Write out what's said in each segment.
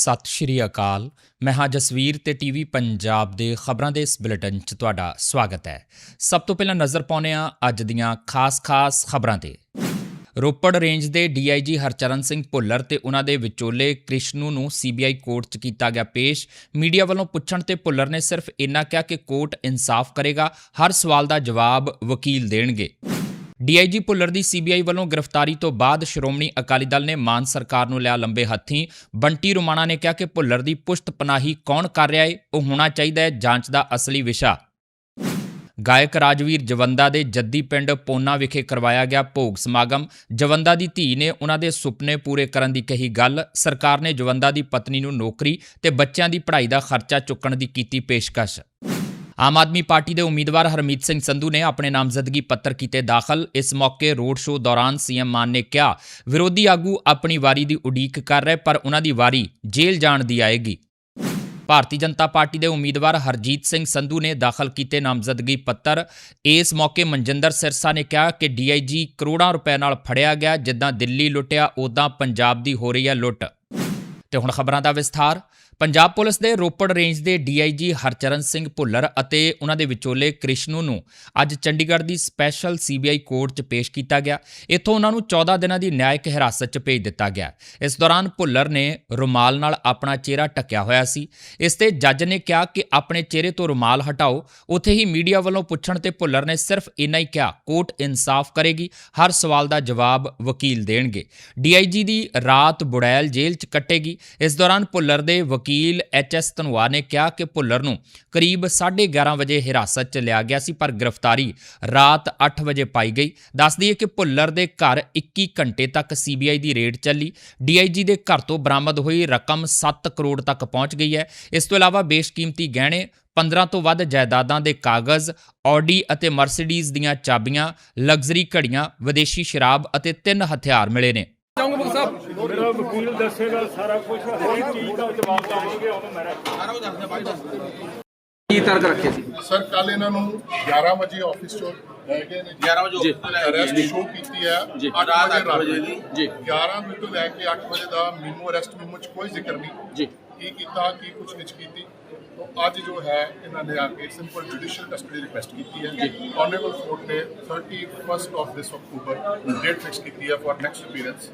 ਸਤਿ ਸ਼੍ਰੀ ਅਕਾਲ। ਮੈਂ ਹਾਂ ਜਸਵੀਰ ਤੇ ਟੀਵੀ ਪੰਜਾਬ ਦੇ ਖਬਰਾਂ ਦੇ ਇਸ ਬੁਲੇਟਿਨ 'ਚ ਤੁਹਾਡਾ ਸਵਾਗਤ ਹੈ। ਸਭ ਤੋਂ ਪਹਿਲਾਂ ਨਜ਼ਰ ਪਾਉਂਦੇ ਹਾਂ ਅੱਜ ਦੀਆਂ ਖਾਸ-ਖਾਸ ਖਬਰਾਂ ਤੇ। ਰੋਪੜ ਰੇਂਜ ਦੇ ਡੀਆਈਜੀ ਹਰਚਰਨ ਸਿੰਘ ਭੁੱਲਰ ਤੇ ਉਹਨਾਂ ਦੇ ਵਿਚੋਲੇ ਕ੍ਰਿਸ਼ਨੂ ਨੂੰ ਸੀਬੀਆਈ ਕੋਰਟ 'ਚ ਕੀਤਾ ਗਿਆ ਪੇਸ਼। ਮੀਡੀਆ ਵੱਲੋਂ ਪੁੱਛਣ ਤੇ ਭੁੱਲਰ ਨੇ ਸਿਰਫ ਇੰਨਾ ਕਿਹਾ ਕਿ ਕੋਰਟ ਇਨਸਾਫ ਕਰੇਗਾ, ਹਰ ਸਵਾਲ ਦਾ ਜਵਾਬ ਵਕੀਲ ਦੇਣਗੇ। ਡੀਆਈਜੀ ਭੁੱਲਰ ਦੀ ਸੀਬੀਆਈ ਵੱਲੋਂ ਗ੍ਰਿਫਤਾਰੀ ਤੋਂ ਬਾਅਦ ਸ਼੍ਰੋਮਣੀ ਅਕਾਲੀ ਦਲ ਨੇ ਮਾਨ ਸਰਕਾਰ ਨੂੰ ਲਿਆ ਲੰਬੇ ਹੱਥੀਂ। ਬੰਟੀ ਰੁਮਾਣਾ ਨੇ ਕਿਹਾ ਕਿ ਭੁੱਲਰ ਦੀ ਪੁਸ਼ਤ ਪਨਾਹੀ ਕੌਣ ਕਰ ਰਿਹਾ ਹੈ ਉਹ ਹੋਣਾ ਚਾਹੀਦਾ ਹੈ ਜਾਂਚ ਦਾ ਅਸਲੀ ਵਿਸ਼ਾ। ਗਾਇਕ ਰਾਜਵੀਰ ਜਵੰਦਾ ਦੇ ਜੱਦੀ ਪਿੰਡ ਪੋਨਾ ਵਿਖੇ ਕਰਵਾਇਆ ਗਿਆ ਭੋਗ ਸਮਾਗਮ। ਜਵੰਦਾ ਦੀ ਧੀ ਨੇ ਉਹਨਾਂ ਦੇ ਸੁਪਨੇ ਪੂਰੇ ਕਰਨ ਦੀ ਕਹੀ ਗੱਲ। ਸਰਕਾਰ ਨੇ ਜਵੰਦਾ ਦੀ ਪਤਨੀ ਨੂੰ ਨੌਕਰੀ ਤੇ ਬੱਚਿਆਂ ਦੀ ਪੜ੍ਹਾਈ ਦਾ ਖਰਚਾ ਚੁੱਕਣ ਦੀ ਕੀਤੀ ਪੇਸ਼ਕਸ਼। ਆਮ ਆਦਮੀ ਪਾਰਟੀ ਦੇ ਉਮੀਦਵਾਰ ਹਰਮੀਤ ਸਿੰਘ ਸੰਧੂ ਨੇ ਆਪਣੇ ਨਾਮਜ਼ਦਗੀ ਪੱਤਰ ਕੀਤੇ ਦਾਖਲ। ਇਸ ਮੌਕੇ ਰੋਡ ਸ਼ੋਅ ਦੌਰਾਨ ਸੀਐਮ ਮਾਨ ਨੇ ਕਿਹਾ, ਵਿਰੋਧੀ ਆਗੂ ਆਪਣੀ ਵਾਰੀ ਦੀ ਉਡੀਕ ਕਰ ਰਹੇ, ਪਰ ਉਹਨਾਂ ਦੀ ਵਾਰੀ ਜੇਲ੍ਹ ਜਾਣ ਦੀ ਆਏਗੀ। ਭਾਰਤੀ ਜਨਤਾ ਪਾਰਟੀ ਦੇ ਉਮੀਦਵਾਰ ਹਰਜੀਤ ਸਿੰਘ ਸੰਧੂ ਨੇ ਦਾਖਲ ਕੀਤੇ ਨਾਮਜ਼ਦਗੀ ਪੱਤਰ। ਇਸ ਮੌਕੇ ਮਨਜਿੰਦਰ ਸਿਰਸਾ ਨੇ ਕਿਹਾ ਕਿ ਡੀਆਈਜੀ ਕਰੋੜਾਂ ਰੁਪਏ ਨਾਲ ਫੜਿਆ ਗਿਆ, ਜਿੱਦਾਂ ਦਿੱਲੀ ਲੁੱਟਿਆ ਉਦਾਂ ਪੰਜਾਬ ਦੀ ਹੋ ਰਹੀ ਹੈ ਲੁੱਟ। ਤੇ ਹੁਣ ਖਬਰਾਂ ਦਾ ਵਿਸਥਾਰ। ਪੰਜਾਬ ਪੁਲਿਸ ਦੇ ਰੋਪੜ ਰੇਂਜ ਦੇ ਡੀਆਈਜੀ ਹਰਚਰਨ ਸਿੰਘ ਭੁੱਲਰ ਅਤੇ ਉਹਨਾਂ ਦੇ ਵਿਚੋਲੇ ਕ੍ਰਿਸ਼ਨੂ ਨੂੰ ਅੱਜ ਚੰਡੀਗੜ੍ਹ ਦੀ ਸਪੈਸ਼ਲ ਸੀਬੀਆਈ ਕੋਰਟ 'ਚ ਪੇਸ਼ ਕੀਤਾ ਗਿਆ। ਇੱਥੋਂ ਉਹਨਾਂ ਨੂੰ 14 ਦਿਨਾਂ ਦੀ ਨਿਆਇਕ ਹਿਰਾਸਤ 'ਚ ਭੇਜ ਦਿੱਤਾ ਗਿਆ। ਇਸ ਦੌਰਾਨ ਭੁੱਲਰ ਨੇ ਰੁਮਾਲ ਨਾਲ ਆਪਣਾ ਚਿਹਰਾ ਢੱਕਿਆ ਹੋਇਆ ਸੀ। ਇਸ ਤੇ ਜੱਜ ਨੇ ਕਿਹਾ ਕਿ ਆਪਣੇ ਚਿਹਰੇ ਤੋਂ ਰੁਮਾਲ ਹਟਾਓ, ਉੱਥੇ ਹੀ ਮੀਡੀਆ ਵੱਲੋਂ ਪੁੱਛਣ ਤੇ ਭੁੱਲਰ ਨੇ ਸਿਰਫ ਇੰਨਾ ਹੀ ਕਿਹਾ, ਕੋਰਟ ਇਨਸਾਫ ਕਰੇਗੀ, ਹਰ ਸਵਾਲ ਦਾ ਜਵਾਬ ਵਕੀਲ ਦੇਣਗੇ। ਡੀਆਈਜੀ ਦੀ ਰਾਤ ਬੁੜੈਲ ਜੇਲ੍ਹ 'ਚ ਕੱਟੇਗੀ। ਇਸ ਦੌਰਾਨ ਭੁੱਲਰ ਦੇ ਵਕੀਲ ਐਚਐਸ ਧਨਵਾ ਨੇ ਕਿਹਾ ਕਿ ਭੁੱਲਰ ਨੂੰ ਕਰੀਬ 11:30 ਵਜੇ ਹਿਰਾਸਤ 'ਚ ਲਿਆ ਗਿਆ ਸੀ, ਪਰ ਗ੍ਰਿਫਤਾਰੀ ਰਾਤ 8 ਵਜੇ ਪਾਈ ਗਈ। ਦੱਸ ਦਈਏ ਕਿ ਭੁੱਲਰ ਦੇ ਘਰ 21 ਘੰਟੇ ਤੱਕ ਸੀਬੀਆਈ ਦੀ ਰੇਡ ਚੱਲੀ। ਡੀਆਈਜੀ ਦੇ ਘਰ ਤੋਂ ਬਰਾਮਦ ਹੋਈ ਰਕਮ 7 ਕਰੋੜ ਤੱਕ ਪਹੁੰਚ ਗਈ ਹੈ। ਇਸ ਤੋਂ ਇਲਾਵਾ ਬੇਸ਼ਕੀਮਤੀ ਗਹਿਣੇ 15 ਤੋਂ ਵੱਧ ਜਾਇਦਾਦਾਂ ਦੇ ਕਾਗਜ਼ ਆਡੀ ਅਤੇ ਮਰਸੀਡੀਜ਼ ਦੀਆਂ ਚਾਬੀਆਂ, ਲਗਜ਼ਰੀ ਘੜੀਆਂ, ਵਿਦੇਸ਼ੀ ਸ਼ਰਾਬ ਅਤੇ ਤਿੰਨ ਹਥਿਆਰ ਮਿਲੇ ਨੇ ਚਾਹੂੰਗਾ ਮੁਖ ਸਾਹਿਬ ਮੇਰਾ ਸਾਰਾ ਕੁਝ ਹਰੇਕ ਚੀਜ਼ ਦਾ ਜਵਾਬ ਦੇਵਾਂਗੇ ਉਹਨੂੰ ਮੈਂ ਕੀ ਤਰਕ ਰੱਖੇ ਸੀ? ਸਰ ਕੱਲ ਇਹਨਾਂ ਨੂੰ 11 ਵਜੇ ਆਫਿਸ ਤੋਂ ਲੈ ਗਏ ਨੇ। 11 ਵਜੇ ਜੀ। ਅਰੈਸਟ ਸ਼ੋ ਕੀਤੀ ਹੈ। ਜੀ। 8 ਰਾਤ ਵਜੇ ਅੱਠ ਵਜੇ ਦੀ। ਜੀ। 11 ਵਜੇ ਤੋਂ ਲੈ ਕੇ 8 ਵਜੇ ਦਾ ਮੀਮੋ ਅਰੈਸਟ ਮੀਮੋ ਚ ਕੋਈ ਜ਼ਿਕਰ ਨਹੀਂ। ਜੀ। ਕੀ ਕੀਤਾ ਕੀ ਕੁਛ ਨਹੀਂ ਕੀਤੀ। ਤਾਂ ਅੱਜ ਜੋ ਹੈ ਇਹਨਾਂ ਨੇ ਆ ਕੇ ਸਿੰਪਲ ਜੁਡੀਸ਼ੀਅਲ ਕਸਟਡੀ ਰਿਕੁਐਸਟ ਕੀਤੀ ਹੈ। ਆਨਰੇਬਲ ਕੋਰਟ ਨੇ 31st of this October date fix ਕੀਤੀ ਹੈ for next appearance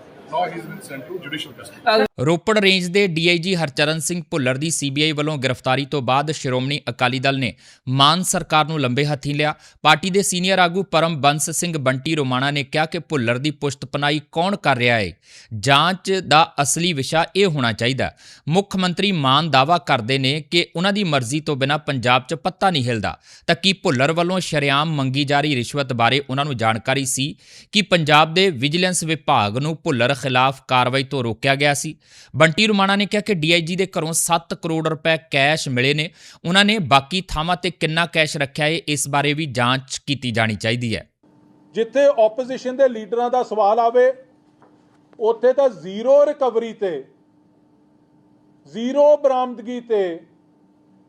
Ropar range ਦੇ ਡੀਆਈਜੀ ਹਰਚਰਨ ਸਿੰਘ ਭੁੱਲਰ ਦੀ ਸੀਬੀਆਈ ਵੱਲੋਂ ਗ੍ਰਿਫਤਾਰੀ ਤੋਂ ਬਾਅਦ ਸ਼੍ਰੋਮਣੀ ਅਕਾਲੀ ਦਲ ਨੇ ਮਾਨ ਸਰਕਾਰ ਨੂੰ ਲੰਬੇ ਹੱਥੀਂ ਲਿਆ। ਪਾਰਟੀ ਦੇ ਸੀਨੀਅਰ ਆਗੂ ਪਰਮ ਬੰਸ ਸਿੰਘ ਬੰਟੀ ਰੋਮਾਣਾ ਨੇ ਕਿਹਾ ਕਿ ਭੁੱਲਰ ਦੀ ਪੁਸ਼ਤ ਪਨਾਈ ਕੌਣ ਕਰ ਰਿਹਾ ਹੈ ਜਾਂਚ ਦਾ ਅਸਲੀ ਵਿਸ਼ਾ ਇਹ ਹੋਣਾ ਚਾਹੀਦਾ। ਮੁੱਖ ਮੰਤਰੀ ਮਾਨ ਦਾਵਾ ਕਰਦੇ ਨੇ ਕਿ ਉਹਨਾਂ ਦੀ ਮਰਜ਼ੀ ਤੋਂ ਬਿਨਾਂ ਪੰਜਾਬ 'ਚ ਪੱਤਾ ਨਹੀਂ ਹਿਲਦਾ। ਤਾਂ ਕੀ ਭੁੱਲਰ ਵੱਲੋਂ ਸ਼ਰੇਆਮ ਮੰਗੀ ਜਾ ਰਹੀ ਰਿਸ਼ਵਤ ਬਾਰੇ ਉਹਨਾਂ ਨੂੰ ਜਾਣਕਾਰੀ ਸੀ? ਕਿ ਪੰਜਾਬ ਦੇ ਵਿਜੀਲੈਂਸ ਵਿਭਾਗ ਨੂੰ ਭੁੱਲਰ ਖਿਲਾਫ ਕਾਰਵਾਈ ਤੋਂ ਰੋਕਿਆ ਗਿਆ ਸੀ। ਬੰਟੀ ਰੁਮਾਣਾ ਨੇ ਕਿਹਾ ਕਿ ਡੀਆਈਜੀ ਦੇ ਘਰੋਂ 7 ਕਰੋੜ ਰੁਪਏ ਕੈਸ਼ ਮਿਲੇ ਨੇ। ਉਹਨਾਂ ਨੇ ਬਾਕੀ ਥਾਵਾਂ ਤੇ ਕਿੰਨਾ ਕੈਸ਼ ਰੱਖਿਆ ਹੈ, ਇਸ ਬਾਰੇ ਵੀ ਜਾਂਚ ਕੀਤੀ ਜਾਣੀ ਚਾਹੀਦੀ ਹੈ। ਜਿੱਥੇ ਆਪੋਜੀਸ਼ਨ ਦੇ ਲੀਡਰਾਂ ਦਾ ਸਵਾਲ ਆਵੇ, ਉੱਥੇ ਤਾਂ ਜ਼ੀਰੋ ਰਿਕਵਰੀ ਤੇ, ਜ਼ੀਰੋ ਬਰਾਮਦਗੀ ਤੇ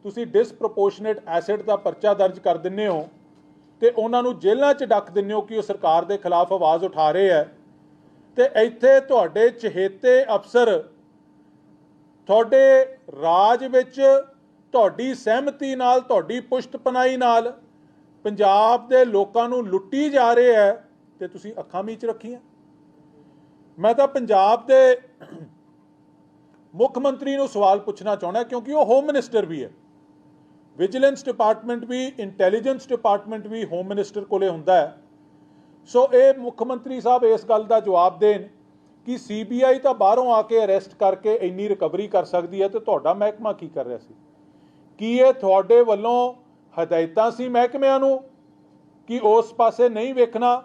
ਤੁਸੀਂ ਡਿਸਪ੍ਰੋਪੋਰਸ਼ਨੇਟ ਐਸੈਟ ਦਾ ਪਰਚਾ ਦਰਜ ਕਰ ਦਿੰਨੇ ਹੋ ਤੇ ਉਹਨਾਂ ਨੂੰ ਜੇਲ੍ਹਾਂ 'ਚ ਡੱਕ ਦਿੰਨੇ ਹੋ ਕਿ ਉਹ ਸਰਕਾਰ ਦੇ ਖਿਲਾਫ ਆਵਾਜ਼ ਉਠਾ ਰਹੇ ਹੈ। ਤੇ ਇੱਥੇ ਤੁਹਾਡੇ ਚਹੇਤੇ ਅਫਸਰ, ਤੁਹਾਡੇ ਰਾਜ ਵਿੱਚ ਤੁਹਾਡੀ ਸਹਿਮਤੀ ਨਾਲ, ਤੁਹਾਡੀ ਪੁਸ਼ਤਪਨਾਈ ਨਾਲ ਪੰਜਾਬ ਦੇ ਲੋਕਾਂ ਨੂੰ ਲੁੱਟੀ ਜਾ ਰਹੇ ਹੈ ਤੇ ਤੁਸੀਂ ਅੱਖਾਂ ਮੀਚ ਰੱਖੀਆਂ। ਮੈਂ ਤਾਂ ਪੰਜਾਬ ਦੇ ਮੁੱਖ ਮੰਤਰੀ ਨੂੰ ਸਵਾਲ ਪੁੱਛਣਾ ਚਾਹੁੰਦਾ ਕਿਉਂਕਿ ਉਹ ਹੋਮ ਮਿਨਿਸਟਰ ਵੀ ਹੈ। ਵਿਜੀਲੈਂਸ ਡਿਪਾਰਟਮੈਂਟ ਵੀ ਇੰਟੈਲੀਜੈਂਸ ਡਿਪਾਰਟਮੈਂਟ ਵੀ ਹੋਮ ਮਿਨਿਸਟਰ ਕੋਲੇ ਹੁੰਦਾ ਹੈ। ਸੋ ਇਹ ਮੁੱਖ ਮੰਤਰੀ ਸਾਹਿਬ ਇਸ ਗੱਲ ਦਾ ਜਵਾਬ ਦੇਣ ਕਿ ਸੀਬੀਆਈ ਤਾਂ ਬਾਹਰੋਂ ਆ ਕੇ ਅਰੈਸਟ ਕਰਕੇ ਇੰਨੀ ਰਿਕਵਰੀ ਕਰ ਸਕਦੀ ਹੈ ਤੇ ਤੁਹਾਡਾ ਮਹਿਕਮਾ ਕੀ ਕਰ ਰਿਹਾ ਸੀ? ਕੀ ਇਹ ਤੁਹਾਡੇ ਵੱਲੋਂ ਹਦਾਇਤਾਂ ਸੀ ਮਹਿਕਮਿਆਂ ਨੂੰ ਕਿ ਉਸ ਪਾਸੇ ਨਹੀਂ ਵੇਖਣਾ?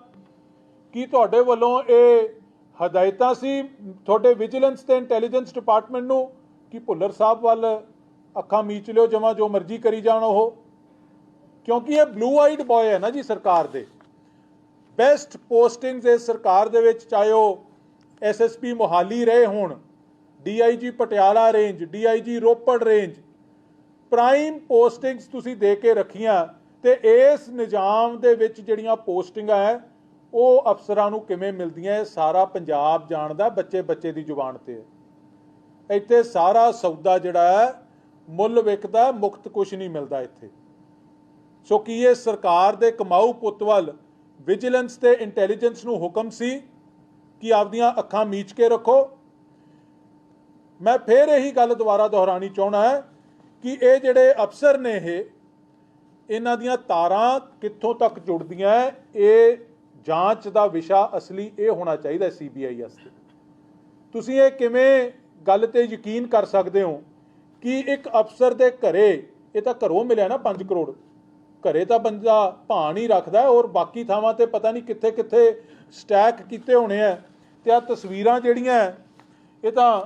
ਕੀ ਤੁਹਾਡੇ ਵੱਲੋਂ ਇਹ ਹਦਾਇਤਾਂ ਸੀ ਤੁਹਾਡੇ ਵਿਜੀਲੈਂਸ ਤੇ ਇੰਟੈਲੀਜੈਂਸ ਡਿਪਾਰਟਮੈਂਟ ਨੂੰ ਕਿ ਭੁੱਲਰ ਸਾਹਿਬ ਵੱਲ ਅੱਖਾਂ ਮੀਚ ਲਿਓ ਜਮਾ ਜੋ ਮਰਜ਼ੀ ਕਰੀ ਜਾਣ ਉਹ? ਕਿਉਂਕਿ ਇਹ ਬਲੂ ਆਈਡ ਬॉय ਹੈ ਨਾ ਜੀ ਸਰਕਾਰ ਦੇ। ਬੈਸਟ ਪੋਸਟਿੰਗਸ ਇਸ ਸਰਕਾਰ ਦੇ ਵਿੱਚ, ਚਾਹੇ ਉਹ ਐਸਐਸਪੀ ਮੋਹਾਲੀ ਰਹੇ ਹੋਣ DIG Patiala range DIG Ropar range prime postings ਤੁਸੀਂ ਦੇ ਕੇ ਰੱਖੀਆਂ ਤੇ ਇਸ ਨਿਜ਼ਾਮ ਦੇ ਵਿੱਚ ਜਿਹੜੀਆਂ ਪੋਸਟਿੰਗਾਂ ਹੈ, ਉਹ ਅਫਸਰਾਂ ਨੂੰ ਕਿਵੇਂ ਮਿਲਦੀਆਂ ਇਹ ਸਾਰਾ ਪੰਜਾਬ ਜਾਣਦਾ ਬੱਚੇ ਬੱਚੇ ਦੀ ਜ਼ੁਬਾਨ ਤੇ। ਇੱਥੇ ਸਾਰਾ ਸੌਦਾ ਜਿਹੜਾ ਹੈ, ਮੁੱਲ ਵਿਕਦਾ, ਮੁਕਤ ਕੁਝ ਨਹੀਂ ਮਿਲਦਾ ਇੱਥੇ। ਸੋ ਕੀ ਇਹ ਸਰਕਾਰ ਦੇ ਕਮਾਊ ਪੁੱਤ ਵੱਲ ਵਿਜੀਲੈਂਸ ਤੇ ਇੰਟੈਲੀਜੈਂਸ ਨੂੰ ਹੁਕਮ ਸੀ ਕਿ ਆਪਦੀਆਂ ਅੱਖਾਂ ਮੀਚ ਕੇ ਰੱਖੋ। ਮੈਂ ਫੇਰ ਇਹੀ ਗੱਲ ਦੁਬਾਰਾ ਦੁਹਰਾਣੀ ਚਾਹਣਾ ਹੈ ਕਿ ਇਹ ਜਿਹੜੇ ਅਫਸਰ ਨੇ ਇਹ, ਇਹਨਾਂ ਦੀਆਂ ਤਾਰਾਂ ਕਿੱਥੋਂ ਤੱਕ ਜੁੜਦੀਆਂ ਇਹ ਜਾਂਚ ਦਾ ਵਿਸ਼ਾ ਅਸਲੀ ਇਹ ਹੋਣਾ ਚਾਹੀਦਾ ਸੀਬੀਆਈ ਵਾਸਤੇ। ਤੁਸੀਂ ਇਹ ਕਿਵੇਂ ਗੱਲ ਤੇ ਯਕੀਨ ਕਰ ਸਕਦੇ ਹੋ ਕਿ ਇੱਕ ਅਫਸਰ ਦੇ ਘਰੇ ਇਹ ਤਾਂ ਘਰੋਂ ਮਿਲਿਆ ਨਾ 5 ਕਰੋੜ? ਘਰੇ ਤਾਂ ਬੰਦਾ ਭਾਣ ਹੀ ਰੱਖਦਾ ਔਰ ਬਾਕੀ ਥਾਵਾਂ ਤੇ ਪਤਾ ਨਹੀਂ ਕਿੱਥੇ ਕਿੱਥੇ ਸਟੈਕ ਕੀਤੇ ਹੋਣੇ ਆ ਤੇ ਆ ਤਸਵੀਰਾਂ ਜਿਹੜੀਆਂ ਇਹ ਤਾਂ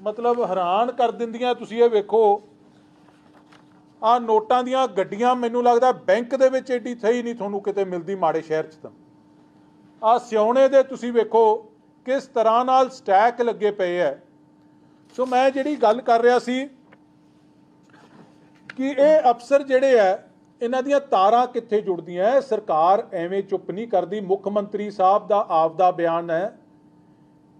ਮਤਲਬ ਹੈਰਾਨ ਕਰ ਦਿੰਦੀਆਂ ਤੁਸੀਂ ਇਹ ਵੇਖੋ। ਆ ਨੋਟਾਂ ਦੀਆਂ ਗੱਡੀਆਂ ਮੈਨੂੰ ਲੱਗਦਾ ਬੈਂਕ ਦੇ ਵਿੱਚ ਏਡੀ ਥਈ ਨਹੀਂ ਤੁਹਾਨੂੰ ਕਿਤੇ ਮਿਲਦੀ ਮਾੜੇ ਸ਼ਹਿਰ 'ਚ ਤਾਂ। ਆ ਸਿਉਣੇ ਦੇ ਤੁਸੀਂ ਵੇਖੋ ਕਿਸ ਤਰ੍ਹਾਂ ਨਾਲ ਸਟੈਕ ਲੱਗੇ ਪਏ ਐ ਸੋ ਮੈਂ ਜਿਹੜੀ ਗੱਲ ਕਰ ਰਿਹਾ ਸੀ ਕਿ ਇਹ ਅਫਸਰ ਜਿਹੜੇ ਐ ਇਹਨਾਂ ਦੀਆਂ ਤਾਰਾਂ ਕਿੱਥੇ ਜੁੜਦੀਆਂ ਐ? ਸਰਕਾਰ ਐਵੇਂ ਚੁੱਪ ਨਹੀਂ ਕਰਦੀ। ਮੁੱਖ ਮੰਤਰੀ ਸਾਹਿਬ ਦਾ ਆਪਦਾ ਬਿਆਨ ਹੈ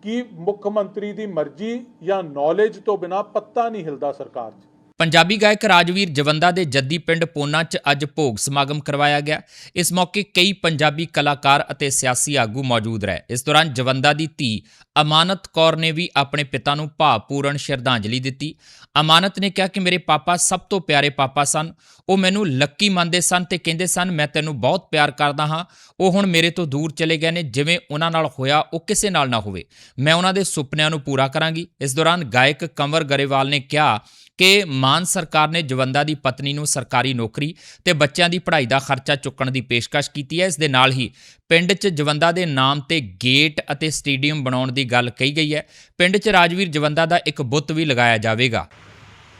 ਕਿ ਮੁੱਖ ਮੰਤਰੀ ਦੀ ਮਰਜ਼ੀ ਜਾਂ ਨੌਲੇਜ ਤੋਂ ਬਿਨਾ ਪੱਤਾ ਨਹੀਂ ਹਿਲਦਾ ਸਰਕਾਰ 'ਚ। ਪੰਜਾਬੀ ਗਾਇਕ ਰਾਜਵੀਰ ਜਵੰਦਾ ਦੇ ਜੱਦੀ ਪਿੰਡ ਪੋਨਾ 'ਚ ਅੱਜ ਭੋਗ ਸਮਾਗਮ ਕਰਵਾਇਆ ਗਿਆ। ਇਸ ਮੌਕੇ ਕਈ ਪੰਜਾਬੀ ਕਲਾਕਾਰ ਅਤੇ ਸਿਆਸੀ ਆਗੂ ਮੌਜੂਦ ਰਹੇ। ਇਸ ਦੌਰਾਨ ਜਵੰਦਾ ਦੀ ਧੀ ਅਮਾਨਤ ਕੌਰ ਨੇ ਵੀ ਆਪਣੇ ਪਿਤਾ ਨੂੰ ਭਾਵਪੂਰਨ ਸ਼ਰਧਾਂਜਲੀ ਦਿੱਤੀ। ਅਮਾਨਤ ਨੇ ਕਿਹਾ ਕਿ ਮੇਰੇ ਪਾਪਾ ਸਭ ਤੋਂ ਪਿਆਰੇ ਪਾਪਾ ਸਨ। ਉਹ ਮੈਨੂੰ ਲੱਕੀ ਮੰਨਦੇ ਸਨ ਤੇ ਕਹਿੰਦੇ ਸਨ, ਮੈਂ ਤੈਨੂੰ ਬਹੁਤ ਪਿਆਰ ਕਰਦਾ ਹਾਂ। ਉਹ ਹੁਣ ਮੇਰੇ ਤੋਂ ਦੂਰ ਚਲੇ ਗਏ ਨੇ। ਜਿਵੇਂ ਉਹਨਾਂ ਨਾਲ ਹੋਇਆ, ਉਹ ਕਿਸੇ ਨਾਲ ਨਾ ਹੋਵੇ। ਮੈਂ ਉਹਨਾਂ ਦੇ ਸੁਪਨਿਆਂ ਨੂੰ ਪੂਰਾ ਕਰਾਂਗੀ। ਇਸ ਦੌਰਾਨ ਗਾਇਕ ਕੰਵਰ ਗਰੇਵਾਲ ਨੇ ਕਿਹਾ ਕਿ ਮਾਨ ਸਰਕਾਰ ਨੇ ਜਵੰਦਾ ਦੀ ਪਤਨੀ ਨੂੰ ਸਰਕਾਰੀ ਨੌਕਰੀ ਤੇ ਬੱਚਿਆਂ ਦੀ ਪੜ੍ਹਾਈ ਦਾ ਖਰਚਾ ਚੁੱਕਣ ਦੀ ਪੇਸ਼ਕਸ਼ ਕੀਤੀ ਹੈ। ਇਸ ਦੇ ਨਾਲ ਹੀ ਪਿੰਡ 'ਚ ਜਵੰਦਾ ਦੇ ਨਾਮ ਤੇ ਗੇਟ ਅਤੇ ਸਟੇਡੀਅਮ ਬਣਾਉਣ ਦੀ ਗੱਲ ਕਹੀ ਗਈ ਹੈ। ਪਿੰਡ 'ਚ ਰਾਜਵੀਰ ਜਵੰਦਾ ਦਾ ਇੱਕ ਬੁੱਤ ਵੀ ਲਗਾਇਆ ਜਾਵੇਗਾ।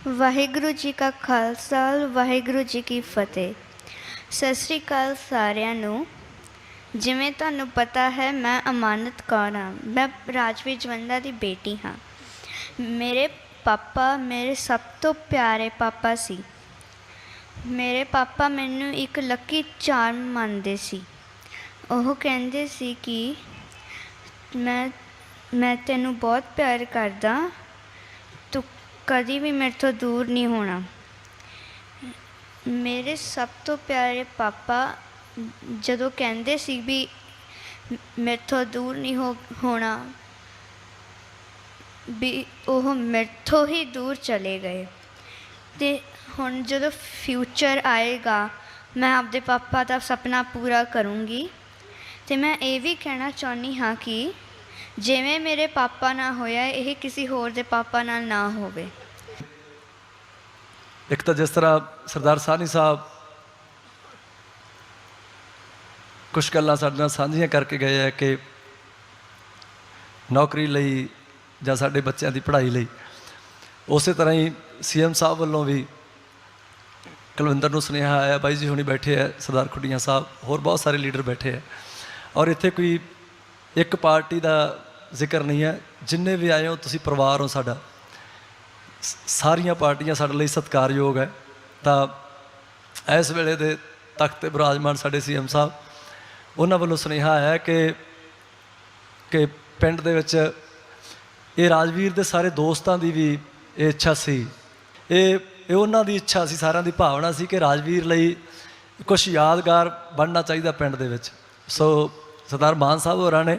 ਵਾਹਿਗੁਰੂ ਜੀ ਕਾ ਖਾਲਸਾ, ਵਾਹਿਗੁਰੂ ਜੀ ਕੀ ਫਤਿਹ। ਸਤਿ ਸ੍ਰੀ ਅਕਾਲ ਸਾਰਿਆਂ ਨੂੰ। ਜਿਵੇਂ ਤੁਹਾਨੂੰ ਪਤਾ ਹੈ, ਮੈਂ ਅਮਾਨਤ ਕੌਰ ਹਾਂ। ਮੈਂ ਰਾਜਵੀਰ ਜਵੰਦਾ ਦੀ ਬੇਟੀ ਹਾਂ। ਮੇਰੇ ਪਾਪਾ ਮੇਰੇ ਸਭ ਤੋਂ ਪਿਆਰੇ ਪਾਪਾ ਸੀ। ਮੇਰੇ ਪਾਪਾ ਮੈਨੂੰ ਇੱਕ ਲੱਕੀ ਚਾਰਮ ਮੰਨਦੇ ਸੀ। ਉਹ ਕਹਿੰਦੇ ਸੀ ਕਿ ਮੈਂ ਮੈਂ ਤੈਨੂੰ ਬਹੁਤ ਪਿਆਰ ਕਰਦਾ। ਤੂੰ ਕਦੀ ਵੀ ਮੇਰੇ ਤੋਂ ਦੂਰ ਨਹੀਂ ਹੋਣਾ। ਮੇਰੇ ਸਭ ਤੋਂ ਪਿਆਰੇ ਪਾਪਾ ਜਦੋਂ ਕਹਿੰਦੇ ਸੀ ਵੀ ਮੇਰੇ ਤੋਂ ਦੂਰ ਨਹੀਂ ਹੋ, ਹੋਣਾ ਵੀ ਉਹ ਮੇਰੇ ਹੀ ਦੂਰ ਚਲੇ ਗਏ। ਤੇ ਹੁਣ ਜਦੋਂ ਫਿਊਚਰ ਆਏਗਾ, ਮੈਂ ਆਪਦੇ ਪਾਪਾ ਦਾ ਸੁਪਨਾ ਪੂਰਾ ਕਰੂੰਗੀ। ਤੇ ਮੈਂ ਇਹ ਵੀ ਕਹਿਣਾ ਚਾਹੁੰਦੀ ਹਾਂ ਕਿ ਜਿਵੇਂ ਮੇਰੇ ਪਾਪਾ ਨਾਲ ਹੋਇਆ, ਇਹ ਕਿਸੇ ਹੋਰ ਦੇ ਪਾਪਾ ਨਾਲ ਨਾ ਹੋਵੇ। ਇੱਕ ਤਾਂ ਜਿਸ ਤਰ੍ਹਾਂ ਸਰਦਾਰ ਸਾਹਨੀ ਸਾਹਿਬ ਕੁਝ ਗੱਲਾਂ ਸਾਡੇ ਨਾਲ ਸਾਂਝੀਆਂ ਕਰਕੇ ਗਏ ਹੈ ਕਿ ਨੌਕਰੀ ਲਈ ਜਾਂ ਸਾਡੇ ਬੱਚਿਆਂ ਦੀ ਪੜ੍ਹਾਈ ਲਈ। ਉਸੇ ਤਰ੍ਹਾਂ ਹੀ ਸੀਐਮ ਸਾਹਿਬ ਵੱਲੋਂ ਵੀ ਕੁਲਵਿੰਦਰ ਨੂੰ ਸੁਨੇਹਾ ਆਇਆ, ਬਾਈ ਜੀ ਹੁਣੀ ਬੈਠੇ ਹੈ ਸਰਦਾਰ ਖੁੱਡੀਆਂ ਸਾਹਿਬ, ਹੋਰ ਬਹੁਤ ਸਾਰੇ ਲੀਡਰ ਬੈਠੇ ਹੈ ਔਰ ਇੱਥੇ ਕੋਈ ਇੱਕ ਪਾਰਟੀ ਦਾ ਜ਼ਿਕਰ ਨਹੀਂ ਹੈ। ਜਿੰਨੇ ਵੀ ਆਏ ਹੋ, ਤੁਸੀਂ ਪਰਿਵਾਰ ਹੋ ਸਾਡਾ। ਸਾਰੀਆਂ ਪਾਰਟੀਆਂ ਸਾਡੇ ਲਈ ਸਤਿਕਾਰਯੋਗ ਹੈ। ਤਾਂ ਇਸ ਵੇਲੇ ਦੇ ਤਖਤ ਤੇ ਬਿਰਾਜਮਾਨ ਸਾਡੇ ਸੀਐਮ ਸਾਹਿਬ, ਉਹਨਾਂ ਵੱਲੋਂ ਸੁਨੇਹਾ ਆਇਆ ਕਿ ਕਿ ਪਿੰਡ ਦੇ ਵਿੱਚ ਇਹ ਰਾਜਵੀਰ ਦੇ ਸਾਰੇ ਦੋਸਤਾਂ ਦੀ ਵੀ ਇਹ ਇੱਛਾ ਸੀ। ਇਹ ਇਹ ਉਹਨਾਂ ਦੀ ਇੱਛਾ ਸੀ, ਸਾਰਿਆਂ ਦੀ ਭਾਵਨਾ ਸੀ ਕਿ ਰਾਜਵੀਰ ਲਈ ਕੁਝ ਯਾਦਗਾਰ ਬਣਨਾ ਚਾਹੀਦਾ ਪਿੰਡ ਦੇ ਵਿੱਚ। ਸੋ ਸਰਦਾਰ ਮਾਨ ਸਾਹਿਬ ਹੋਰਾਂ ਨੇ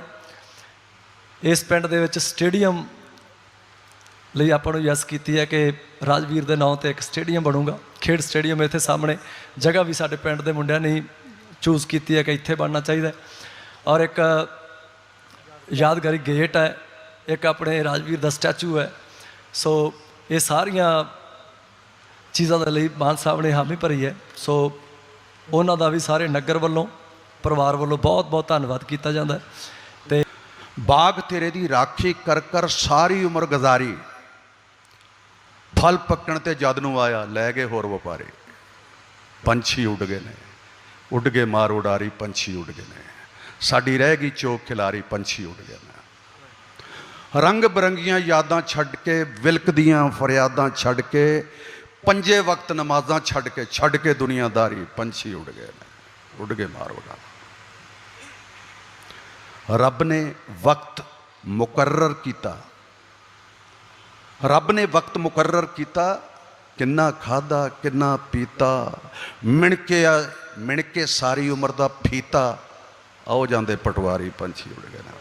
ਇਸ ਪਿੰਡ ਦੇ ਵਿੱਚ ਸਟੇਡੀਅਮ ਲਈ ਆਪਾਂ ਨੂੰ ਯਸ ਕੀਤੀ ਹੈ ਕਿ ਰਾਜਵੀਰ ਦੇ ਨਾਂ ਤੇ ਇੱਕ ਸਟੇਡੀਅਮ ਬਣੂਗਾ। ਖੇਡ ਸਟੇਡੀਅਮ ਇੱਥੇ ਸਾਹਮਣੇ ਜਗ੍ਹਾ ਵੀ ਸਾਡੇ ਪਿੰਡ ਦੇ ਮੁੰਡਿਆਂ ਨੇ ਚੂਜ਼ ਕੀਤੀ ਹੈ ਕਿ ਇੱਥੇ ਬਣਨਾ ਚਾਹੀਦਾ ਔਰ ਇੱਕ ਯਾਦਗਾਰੀ ਗੇਟ ਹੈ ਇੱਕ ਆਪਣੇ ਰਾਜਵੀਰ ਦਾ ਸਟੈਚੂ ਹੈ। ਸੋ ਇਹ ਸਾਰੀਆਂ ਚੀਜ਼ਾਂ ਦੇ ਲਈ ਮਾਨ ਸਾਹਿਬ ਨੇ ਹਾਮੀ ਭਰੀ ਹੈ। ਸੋ ਉਹਨਾਂ ਦਾ ਵੀ ਸਾਰੇ ਨਗਰ ਵੱਲੋਂ, ਪਰਿਵਾਰ ਵੱਲੋਂ ਬਹੁਤ ਬਹੁਤ ਧੰਨਵਾਦ ਕੀਤਾ ਜਾਂਦਾ ਹੈ। ਤੇ ਬਾਗ ਤੇਰੇ ਦੀ ਰਾਖੀ ਕਰ ਕਰ ਸਾਰੀ ਉਮਰ ਗੁਜ਼ਾਰੀ। ਫਲ ਪੱਕਣ ਤੇ ਜਦ ਨੂੰ ਆਇਆ, ਲੈ ਗਏ ਹੋਰ ਵਪਾਰੀ। ਪੰਛੀ ਉੱਡ ਗਏ ਨੇ। ਉੱਡ ਗਏ ਮਾਰ ਉਡਾਰੀ, ਪੰਛੀ ਉੱਡ ਗਏ ਨੇ। ਸਾਡੀ ਰਹਿ ਗਈ ਚੋਕ ਖਿਲਾਰੀ, ਪੰਛੀ ਉੱਡ ਗਏ ਨੇ। ਰੰਗ ਬਰੰਗੀਆਂ ਯਾਦਾਂ ਛੱਡ ਕੇ ਵਿਲਕਦੀਆਂ ਫਰਿਆਦਾਂ ਛੱਡ ਕੇ, ਪੰਜੇ ਵਕਤ ਨਮਾਜ਼ਾਂ ਛੱਡ ਕੇ ਛੱਡ ਕੇ ਦੁਨੀਆਦਾਰੀ ਪੰਛੀ ਉੱਡ ਗਏ ਨੇ। ਉੱਡ ਗਏ ਮਾਰ ਉਡਾਰੀ ਰੱਬ ਨੇ ਵਕਤ ਮੁਕਰਰ ਕੀਤਾ। ਰੱਬ ਨੇ ਵਕਤ ਮੁਕਰਰ ਕੀਤਾ, ਕਿੰਨਾ ਖਾਦਾ ਕਿੰਨਾ ਪੀਤਾ ਮਿਣ ਕੇ ਆ ਮਿਣ ਕੇ ਸਾਰੀ ਉਮਰ ਦਾ ਫੀਤਾ, ਆਓ ਜਾਂਦੇ ਪਟਵਾਰੀ ਪੰਛੀ ਉੱਡ ਗਏ ਨੇ।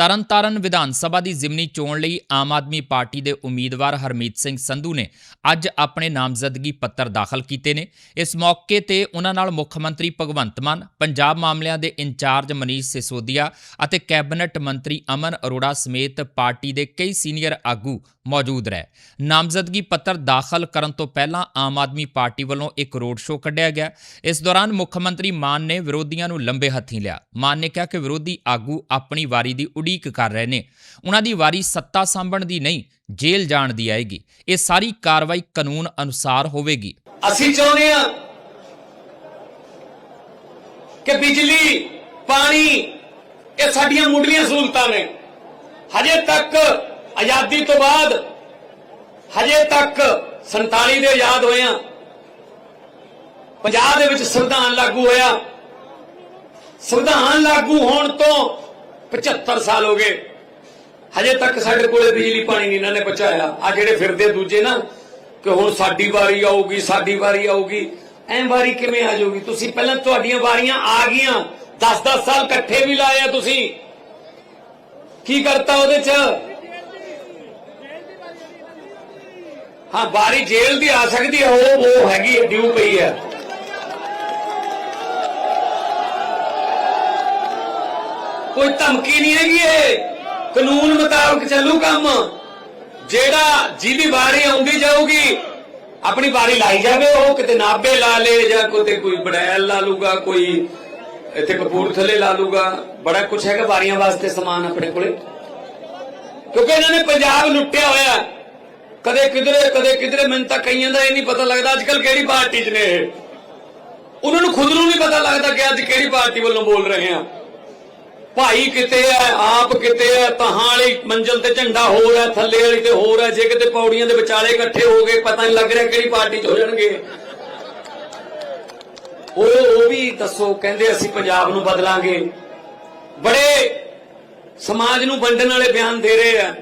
ਤਰਨਤਾਰਨ ਵਿਧਾਨ ਸਭਾ ਦੀ ਜ਼ਿਮਨੀ ਚੋਣ ਲਈ ਆਮ ਆਦਮੀ ਪਾਰਟੀ ਦੇ ਉਮੀਦਵਾਰ ਹਰਮੀਤ ਸਿੰਘ ਸੰਧੂ ਨੇ ਅੱਜ ਆਪਣੇ ਨਾਮਜ਼ਦਗੀ ਪੱਤਰ ਦਾਖਲ ਕੀਤੇ ਨੇ। ਇਸ ਮੌਕੇ ਤੇ ਉਹਨਾਂ ਨਾਲ ਮੁੱਖ ਮੰਤਰੀ ਭਗਵੰਤ ਮਾਨ, ਪੰਜਾਬ ਮਾਮਲਿਆਂ ਦੇ ਇੰਚਾਰਜ ਮਨੀਸ਼ ਸਿਸੋਦੀਆ ਅਤੇ ਕੈਬਨਿਟ ਮੰਤਰੀ ਅਮਨ ਅਰੋੜਾ ਸਮੇਤ ਪਾਰਟੀ ਦੇ ਕਈ ਸੀਨੀਅਰ ਆਗੂ ਮੌਜੂਦ ਰਹੇ। ਨਾਮਜ਼ਦਗੀ ਪੱਤਰ ਦਾਖਲ ਕਰਨ ਤੋਂ ਪਹਿਲਾਂ ਆਮ ਆਦਮੀ ਪਾਰਟੀ ਵੱਲੋਂ ਇੱਕ ਰੋਡ ਸ਼ੋਅ ਕੱਢਿਆ ਗਿਆ। ਇਸ ਦੌਰਾਨ ਮੁੱਖ ਮੰਤਰੀ ਮਾਨ ਨੇ ਵਿਰੋਧੀਆਂ ਨੂੰ ਲੰਬੇ ਹੱਥੀਂ ਲਿਆ। ਮਾਨ ਨੇ ਕਿਹਾ ਕਿ ਵਿਰੋਧੀ ਆਗੂ ਆਪਣੀ ਵਾਰੀ ਦੀ ਉਡੀਕ ਕਰ ਰਹੇ ਨੇ। ਉਹਨਾਂ ਦੀ ਵਾਰੀ ਸੱਤਾ ਸਾਂਭਣ ਦੀ ਨਹੀਂ, ਜੇਲ੍ਹ ਜਾਣ ਦੀ ਆਏਗੀ। ਇਹ ਸਾਰੀ ਕਾਰਵਾਈ ਕਾਨੂੰਨ ਅਨੁਸਾਰ ਹੋਵੇਗੀ। ਅਸੀਂ ਚਾਹੁੰਦੇ ਹਾਂ ਕਿ ਬਿਜਲੀ, ਪਾਣੀ, ਇਹ ਸਾਡੀਆਂ ਮੁੱਢਲੀਆਂ ਸਹੂਲਤਾਂ ਨੇ। ਹਜੇ ਤੱਕ ਆਜ਼ਾਦੀ ਤੋਂ ਬਾਅਦ, ਹਜੇ ਤੱਕ 47 ਦੇ ਆਜ਼ਾਦ ਹੋਇਆਂ ਪੰਜਾਬ ਦੇ ਵਿੱਚ ਸੰਵਿਧਾਨ ਲਾਗੂ ਹੋਇਆ। ਸੰਵਿਧਾਨ ਲਾਗੂ ਹੋਣ ਤੋਂ 75 ਸਾਲ ਹੋ ਗਏ। ਹਜੇ ਤੱਕ ਸਾਡੇ ਕੋਲੇ ਬਿਜਲੀ ਪਾਣੀ ਨਹੀਂ ਇਹਨਾਂ ਨੇ ਪਹੁੰਚਾਇਆ। ਆ ਜਿਹੜੇ ਫਿਰਦੇ ਦੂਜੇ ਨਾ, ਕਿ ਹੁਣ ਸਾਡੀ ਵਾਰੀ ਆਊਗੀ, ਸਾਡੀ ਵਾਰੀ ਆਊਗੀ। ਐਂ ਵਾਰੀ ਕਿਵੇਂ ਆ ਜਾਊਗੀ? ਤੁਸੀਂ ਪਹਿਲਾਂ ਤੁਹਾਡੀਆਂ ਵਾਰੀਆਂ ਆ ਗਈਆਂ। 10-10 ਸਾਲ ਇਕੱਠੇ ਵੀ ਲਾਏ ਆ ਤੁਸੀਂ। ਕੀ ਕਰਤਾ ਉਹਦੇ ਚ? ਹਾਂ, ਵਾਰੀ ਜੇਲ੍ਹ ਦੀ ਆ ਸਕਦੀ ਹੈ, ਉਹ ਉਹ ਹੈਗੀ ਡਿਊ ਪਈ ਹੈ। ਕੋਈ ਧਮਕੀ ਨਹੀਂ ਹੈਗੀ ਇਹ। ਕਾਨੂੰਨ ਮੁਤਾਬਕ ਚੱਲੂ ਕੰਮ। ਜਿਹੜਾ ਜਿਹਦੀ ਵਾਰੀ ਆਉਂਦੀ ਜਾਊਗੀ, ਆਪਣੀ ਵਾਰੀ ਲਾਈ ਜਾਵੇ ਉਹ, ਕਿਤੇ ਨਾਬੇ ਲਾ ਲੇ ਜਾਂ ਕਿਤੇ ਕੋਈ ਬੜੈਲ ਲਾ ਲੂਗਾ, ਕੋਈ ਇੱਥੇ ਕਪੂਰਥਲੇ ਲਾ ਲੂਗਾ। ਬੜਾ ਕੁਝ ਹੈਗਾ ਵਾਰੀਆਂ ਵਾਸਤੇ ਸਮਾਨ ਆਪਣੇ ਕੋਲੇ। ਕਿਉਂਕਿ ਇਹਨਾਂ ਨੇ ਪੰਜਾਬ ਲੁੱਟਿਆ ਹੋਇਆ। ਕਦੇ ਕਿਧਰੇ ਕਦੇ ਕਿਧਰੇ, ਮੈਨੂੰ ਤਾਂ ਕਈਆਂ ਦਾ ਇਹ ਨਹੀਂ ਪਤਾ ਲੱਗਦਾ ਅੱਜ ਕੱਲ ਕਿਹੜੀ ਪਾਰਟੀ 'ਚ ਨੇ ਇਹ। ਉਹਨਾਂ ਨੂੰ ਖੁਦ ਨੂੰ ਨਹੀਂ ਪਤਾ ਲੱਗਦਾ ਕਿ ਅੱਜ ਕਿਹੜੀ ਪਾਰਟੀ ਵੱਲੋਂ ਬੋਲ ਰਹੇ ਆ। ਭਾਈ ਕਿਤੇ ਹੈ ਆਪ ਕਿਤੇ ਹੈ ਤਹਾਂ ਵਾਲੀ ਮੰਜ਼ਲ ਤੇ ਝੰਡਾ ਹੋਰ ਹੈ ਥੱਲੇ ਵਾਲੀ ਤੇ ਹੋਰ ਹੈ ਜੇ ਕਿਤੇ ਪੌੜੀਆਂ ਦੇ ਵਿਚਾਲੇ ਇਕੱਠੇ ਹੋ ਗਏ, ਪਤਾ ਨਹੀਂ ਲੱਗ ਰਿਹਾ ਕਿਹੜੀ ਪਾਰਟੀ 'ਚ ਹੋ ਜਾਣਗੇ। ਉਹ ਉਹ ਵੀ ਦੱਸੋ, ਕਹਿੰਦੇ ਅਸੀਂ ਪੰਜਾਬ ਨੂੰ ਬਦਲਾਂਗੇ। ਬੜੇ ਸਮਾਜ ਨੂੰ ਵੰਡਣ ਵਾਲੇ ਬਿਆਨ ਦੇ ਰਹੇ ਆ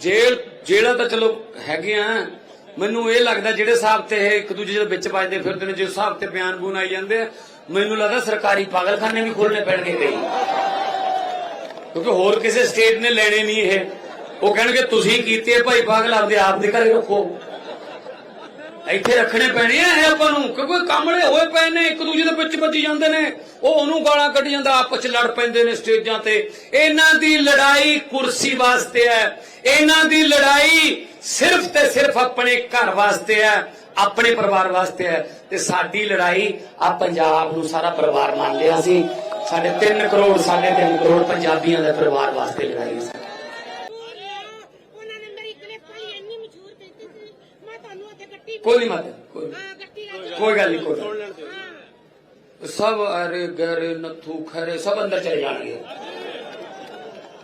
ਜੇਲ ਜੇਲ੍ਹਾਂ ਤਾਂ ਚਲੋ ਹੈਗੇ ਆ। ਮੈਨੂੰ ਇਹ ਲੱਗਦਾ ਜਿਹੜੇ ਹਿਸਾਬ ਤੇ ਇਹ ਇੱਕ ਦੂਜੇ ਦੇ ਵਿੱਚ ਵੱਜਦੇ ਫਿਰਦੇ ਨੇ, ਜਿਸ ਹਿਸਾਬ ਤੇ ਬਿਆਨ ਬੂਨ ਆਈ ਜਾਂਦੇ ਆ ਮੈਨੂੰ ਲੱਗਦਾ ਸਰਕਾਰੀ ਪਾਗਲਖਾਨੇ ਵੀ ਖੋਲਣੇ ਪੈਣਗੇ ਕਈ। ਕਿਉਂਕਿ ਹੋਰ ਕਿਸੇ ਸਟੇਟ ਨੇ ਲੈਣੇ ਨਹੀਂ ਇਹ। ਉਹ ਕਹਿਣਗੇ, ਤੁਸੀਂ ਕੀਤੇ ਆ ਭਾਈ ਪਾਗਲ, ਆਪਦੇ ਆਪ ਦੇ ਘਰੇ ਰੱਖੋ। ਇੱਥੇ ਰੱਖਣੇ ਪੈਣੇ ਆ ਇਹ ਆਪਾਂ ਨੂੰ। ਕਿਉਂਕਿ ਕਾਮਲੇ ਹੋਏ ਪਏ ਨੇ, ਇੱਕ ਦੂਜੇ ਦੇ ਵਿੱਚ ਵੱਜੀ ਜਾਂਦੇ ਨੇ। ਉਹ ਉਹਨੂੰ ਗਾਲਾਂ ਕੱਢ ਜਾਂਦਾ, ਆਪਸ ਚ ਲੜ ਪੈਂਦੇ ਨੇ ਸਟੇਜਾਂ ਤੇ। ਇਹਨਾਂ ਦੀ ਲੜਾਈ ਕੁਰਸੀ ਵਾਸਤੇ ਹੈ। ਇਹਨਾਂ ਦੀ ਲੜਾਈ ਸਿਰਫ ਤੇ ਸਿਰਫ ਆਪਣੇ ਘਰ ਵਾਸਤੇ ਹੈ। ਆਪਣੇ ਪਰਿਵਾਰ ਵਾਸਤੇ ਹੈ ਤੇ ਸਾਡੀ ਲੜਾਈ ਆ ਪੰਜਾਬ ਨੂੰ ਸਾਰਾ ਪਰਿਵਾਰ ਮੰਨ ਲਿਆ ਸੀ। ਸਾਡੇ 3 ਕਰੋੜ ਸਾਡੇ 3 ਕਰੋੜ ਪੰਜਾਬੀਆਂ ਦੇ ਪਰਿਵਾਰ ਵਾਸਤੇ ਲੜਾਈ ਸੀ ਕੋਈ ਨਹੀਂ ਮਾਤਾ, ਕੋਈ ਕੋਈ ਗੱਲ ਨਹੀਂ, ਕੋਈ ਗੱਲ ਸਭ ਅਰੇ ਗਰੇ ਨੱਥੂ ਖਰੇ, ਸਭ ਅੰਦਰ ਚਲੇ ਜਾਣਗੇ।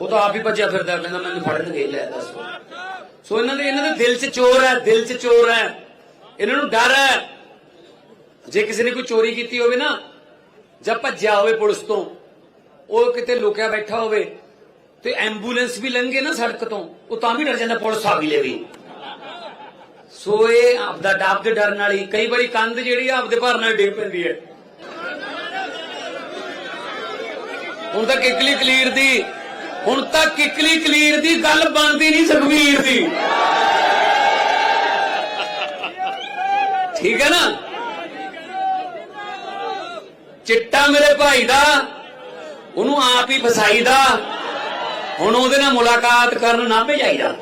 ਉਹ ਤਾਂ ਆਪ ਹੀ ਭੱਜਿਆ ਫਿਰਦਾ, ਕਹਿੰਦਾ ਮੈਨੂੰ ਫੜਨਗੇ, ਲੈ ਦੱਸੋ। ਸੋ ਇਹਨਾਂ ਦੇ ਇਹਨਾਂ ਦੇ ਦਿਲ 'ਚ ਚੋਰ ਹੈ, ਦਿਲ 'ਚ ਚੋਰ ਹੈ। ਇਹਨਾਂ ਨੂੰ ਡਰ ਹੈ। ਜੇ ਕਿਸੇ ਨੇ ਕੋਈ ਚੋਰੀ ਕੀਤੀ ਹੋਵੇ ਨਾ, ਜਾਂ ਭੱਜਿਆ ਹੋਵੇ ਪੁਲਿਸ ਤੋਂ, ਉਹ ਕਿਤੇ ਲੁਕਿਆ ਬੈਠਾ ਹੋਵੇ, ਤੇ ਐਂਬੂਲੈਂਸ ਵੀ ਲੰਘੇ ਨਾ ਸੜਕ ਤੋਂ, ਉਹ ਤਾਂ ਵੀ ਡਰ ਜਾਂਦਾ ਪੁਲਿਸ ਆ ਵੀ ਲੈ ਵੀ ਸੋ ਇਹ ਆਪਦਾ ਡੱਬ ਦੇ ਡਰਨ ਵਾਲੀ, ਕਈ ਵਾਰੀ ਕੰਧ ਜਿਹੜੀ ਆਪਦੇ ਭਰ ਨਾਲ ਡਿੱਗ ਪੈਂਦੀ ਹੈ। ਹੁਣ ਤਾਂ ਕਿਕਲੀ ਕਲੀਰ ਦੀ, ਹੁਣ ਤਾਂ ਕਿਕਲੀ ਕਲੀਰ ਦੀ ਗੱਲ ਬਣਦੀ ਨਹੀਂ ਸੁਖਵੀਰ ਦੀ। ਠੀਕ ਹੈ ਨਾ? ਚਿੱਟਾ ਮੇਰੇ ਭਾਈ ਦਾ, ਉਹਨੂੰ ਆਪ ਹੀ ਫਸਾਈਦਾ ਹੁਣ ਉਹਦੇ ਨਾਲ ਮੁਲਾਕਾਤ ਕਰਨ ਨਾ ਭੇਜਾਈਦਾ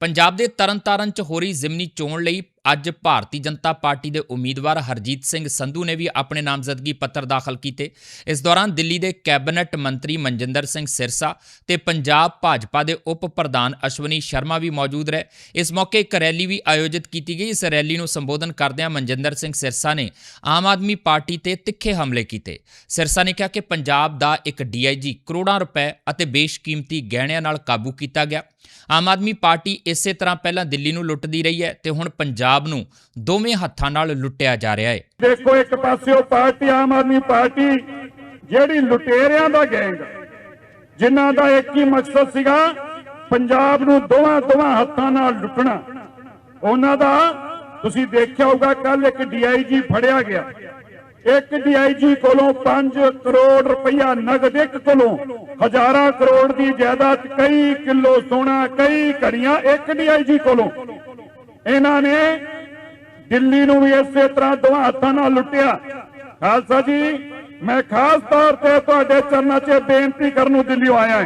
ਪੰਜਾਬ ਦੇ ਤਰਨਤਾਰਨ 'ਚ ਹੋ ਰਹੀ ਜ਼ਿਮਨੀ ਚੋਣ ਲਈ ਅੱਜ ਭਾਰਤੀ ਜਨਤਾ ਪਾਰਟੀ ਦੇ ਉਮੀਦਵਾਰ ਹਰਜੀਤ ਸਿੰਘ ਸੰਧੂ ਨੇ ਵੀ ਆਪਣੇ ਨਾਮਜ਼ਦਗੀ ਪੱਤਰ ਦਾਖਲ ਕੀਤੇ। ਇਸ ਦੌਰਾਨ ਦਿੱਲੀ ਦੇ ਕੈਬਨਿਟ ਮੰਤਰੀ ਮਨਜਿੰਦਰ ਸਿੰਘ ਸਿਰਸਾ ਤੇ ਪੰਜਾਬ ਭਾਜਪਾ ਦੇ ਉਪ ਪ੍ਰਧਾਨ ਅਸ਼ਵਨੀ ਸ਼ਰਮਾ ਵੀ ਮੌਜੂਦ ਰਹੇ। ਇਸ ਮੌਕੇ ਇੱਕ ਰੈਲੀ ਵੀ ਆਯੋਜਿਤ ਕੀਤੀ ਗਈ। ਇਸ ਰੈਲੀ ਨੂੰ ਸੰਬੋਧਨ ਕਰਦਿਆਂ ਮਨਜਿੰਦਰ ਸਿੰਘ ਸਿਰਸਾ ਨੇ ਆਮ ਆਦਮੀ ਪਾਰਟੀ ਤੇ ਤਿੱਖੇ ਹਮਲੇ ਕੀਤੇ। ਸਿਰਸਾ ਨੇ ਕਿਹਾ ਕਿ ਪੰਜਾਬ ਦਾ ਇੱਕ ਡੀਆਈਜੀ ਕਰੋੜਾਂ ਰੁਪਏ ਅਤੇ ਬੇਸ਼ਕੀਮਤੀ ਗਹਿਣਿਆਂ ਨਾਲ ਕਾਬੂ ਕੀਤਾ ਗਿਆ। ਆਮ ਆਦਮੀ ਪਾਰਟੀ ਇਸੇ ਤਰ੍ਹਾਂ ਪਹਿਲਾਂ ਦਿੱਲੀ ਨੂੰ ਲੁੱਟਦੀ ਰਹੀ ਹੈ ਤੇ ਹੁਣ ਪੰਜਾਬ ਨੂੰ ਦੋਵੇਂ ਹੱਥਾਂ ਨਾਲ ਲੁੱਟਿਆ ਜਾ ਰਿਹਾ ਹੈ। ਦੇਖੋ, ਇੱਕ ਪਾਸੇ ਉਹ ਪਾਰਟੀ, ਆਮ ਆਦਮੀ ਪਾਰਟੀ, ਜਿਹੜੀ ਲੁਟੇਰਿਆਂ ਦਾ ਗੈਂਗ, ਜਿਨ੍ਹਾਂ ਦਾ ਇੱਕ ਹੀ ਮਕਸਦ ਸੀਗਾ ਪੰਜਾਬ ਨੂੰ ਦੋਵਾਂ ਦੋਵਾਂ ਹੱਥਾਂ ਨਾਲ ਲੁੱਟਣਾ। ਉਹਨਾਂ ਦਾ, ਤੁਸੀਂ ਦੇਖਿਆ ਹੋਊਗਾ ਕੱਲ ਇੱਕ ਡੀਆਈਜੀ ਫੜਿਆ ਗਿਆ। ਇੱਕ ਡੀਆਈਜੀ ਕੋਲੋਂ 5 ਕਰੋੜ ਰੁਪਇਆ ਨਗਦ, ਇੱਕ ਕੋਲੋਂ ਹਜ਼ਾਰਾਂ ਕਰੋੜ ਦੀ ਜਾਇਦਾਦ, ਕਈ ਕਿਲੋ ਸੋਨਾ, ਕਈ ਘੜੀਆਂ, ਇੱਕ ਡੀਆਈਜੀ ਕੋਲੋਂ। ਇਹਨਾਂ ਨੇ ਦਿੱਲੀ ਨੂੰ ਵੀ ਇਸੇ ਤਰ੍ਹਾਂ ਦੋਹਾਂ ਹੱਥਾਂ ਨਾਲ ਲੁੱਟਿਆ। ਖਾਲਸਾ ਜੀ, ਮੈਂ ਖਾਸ ਤੌਰ ਤੇ ਤੁਹਾਡੇ ਚਰਨਾਂ 'ਚ ਬੇਨਤੀ ਕਰਨ ਨੂੰ ਦਿੱਲੀ ਆਇਆ ਹਾਂ।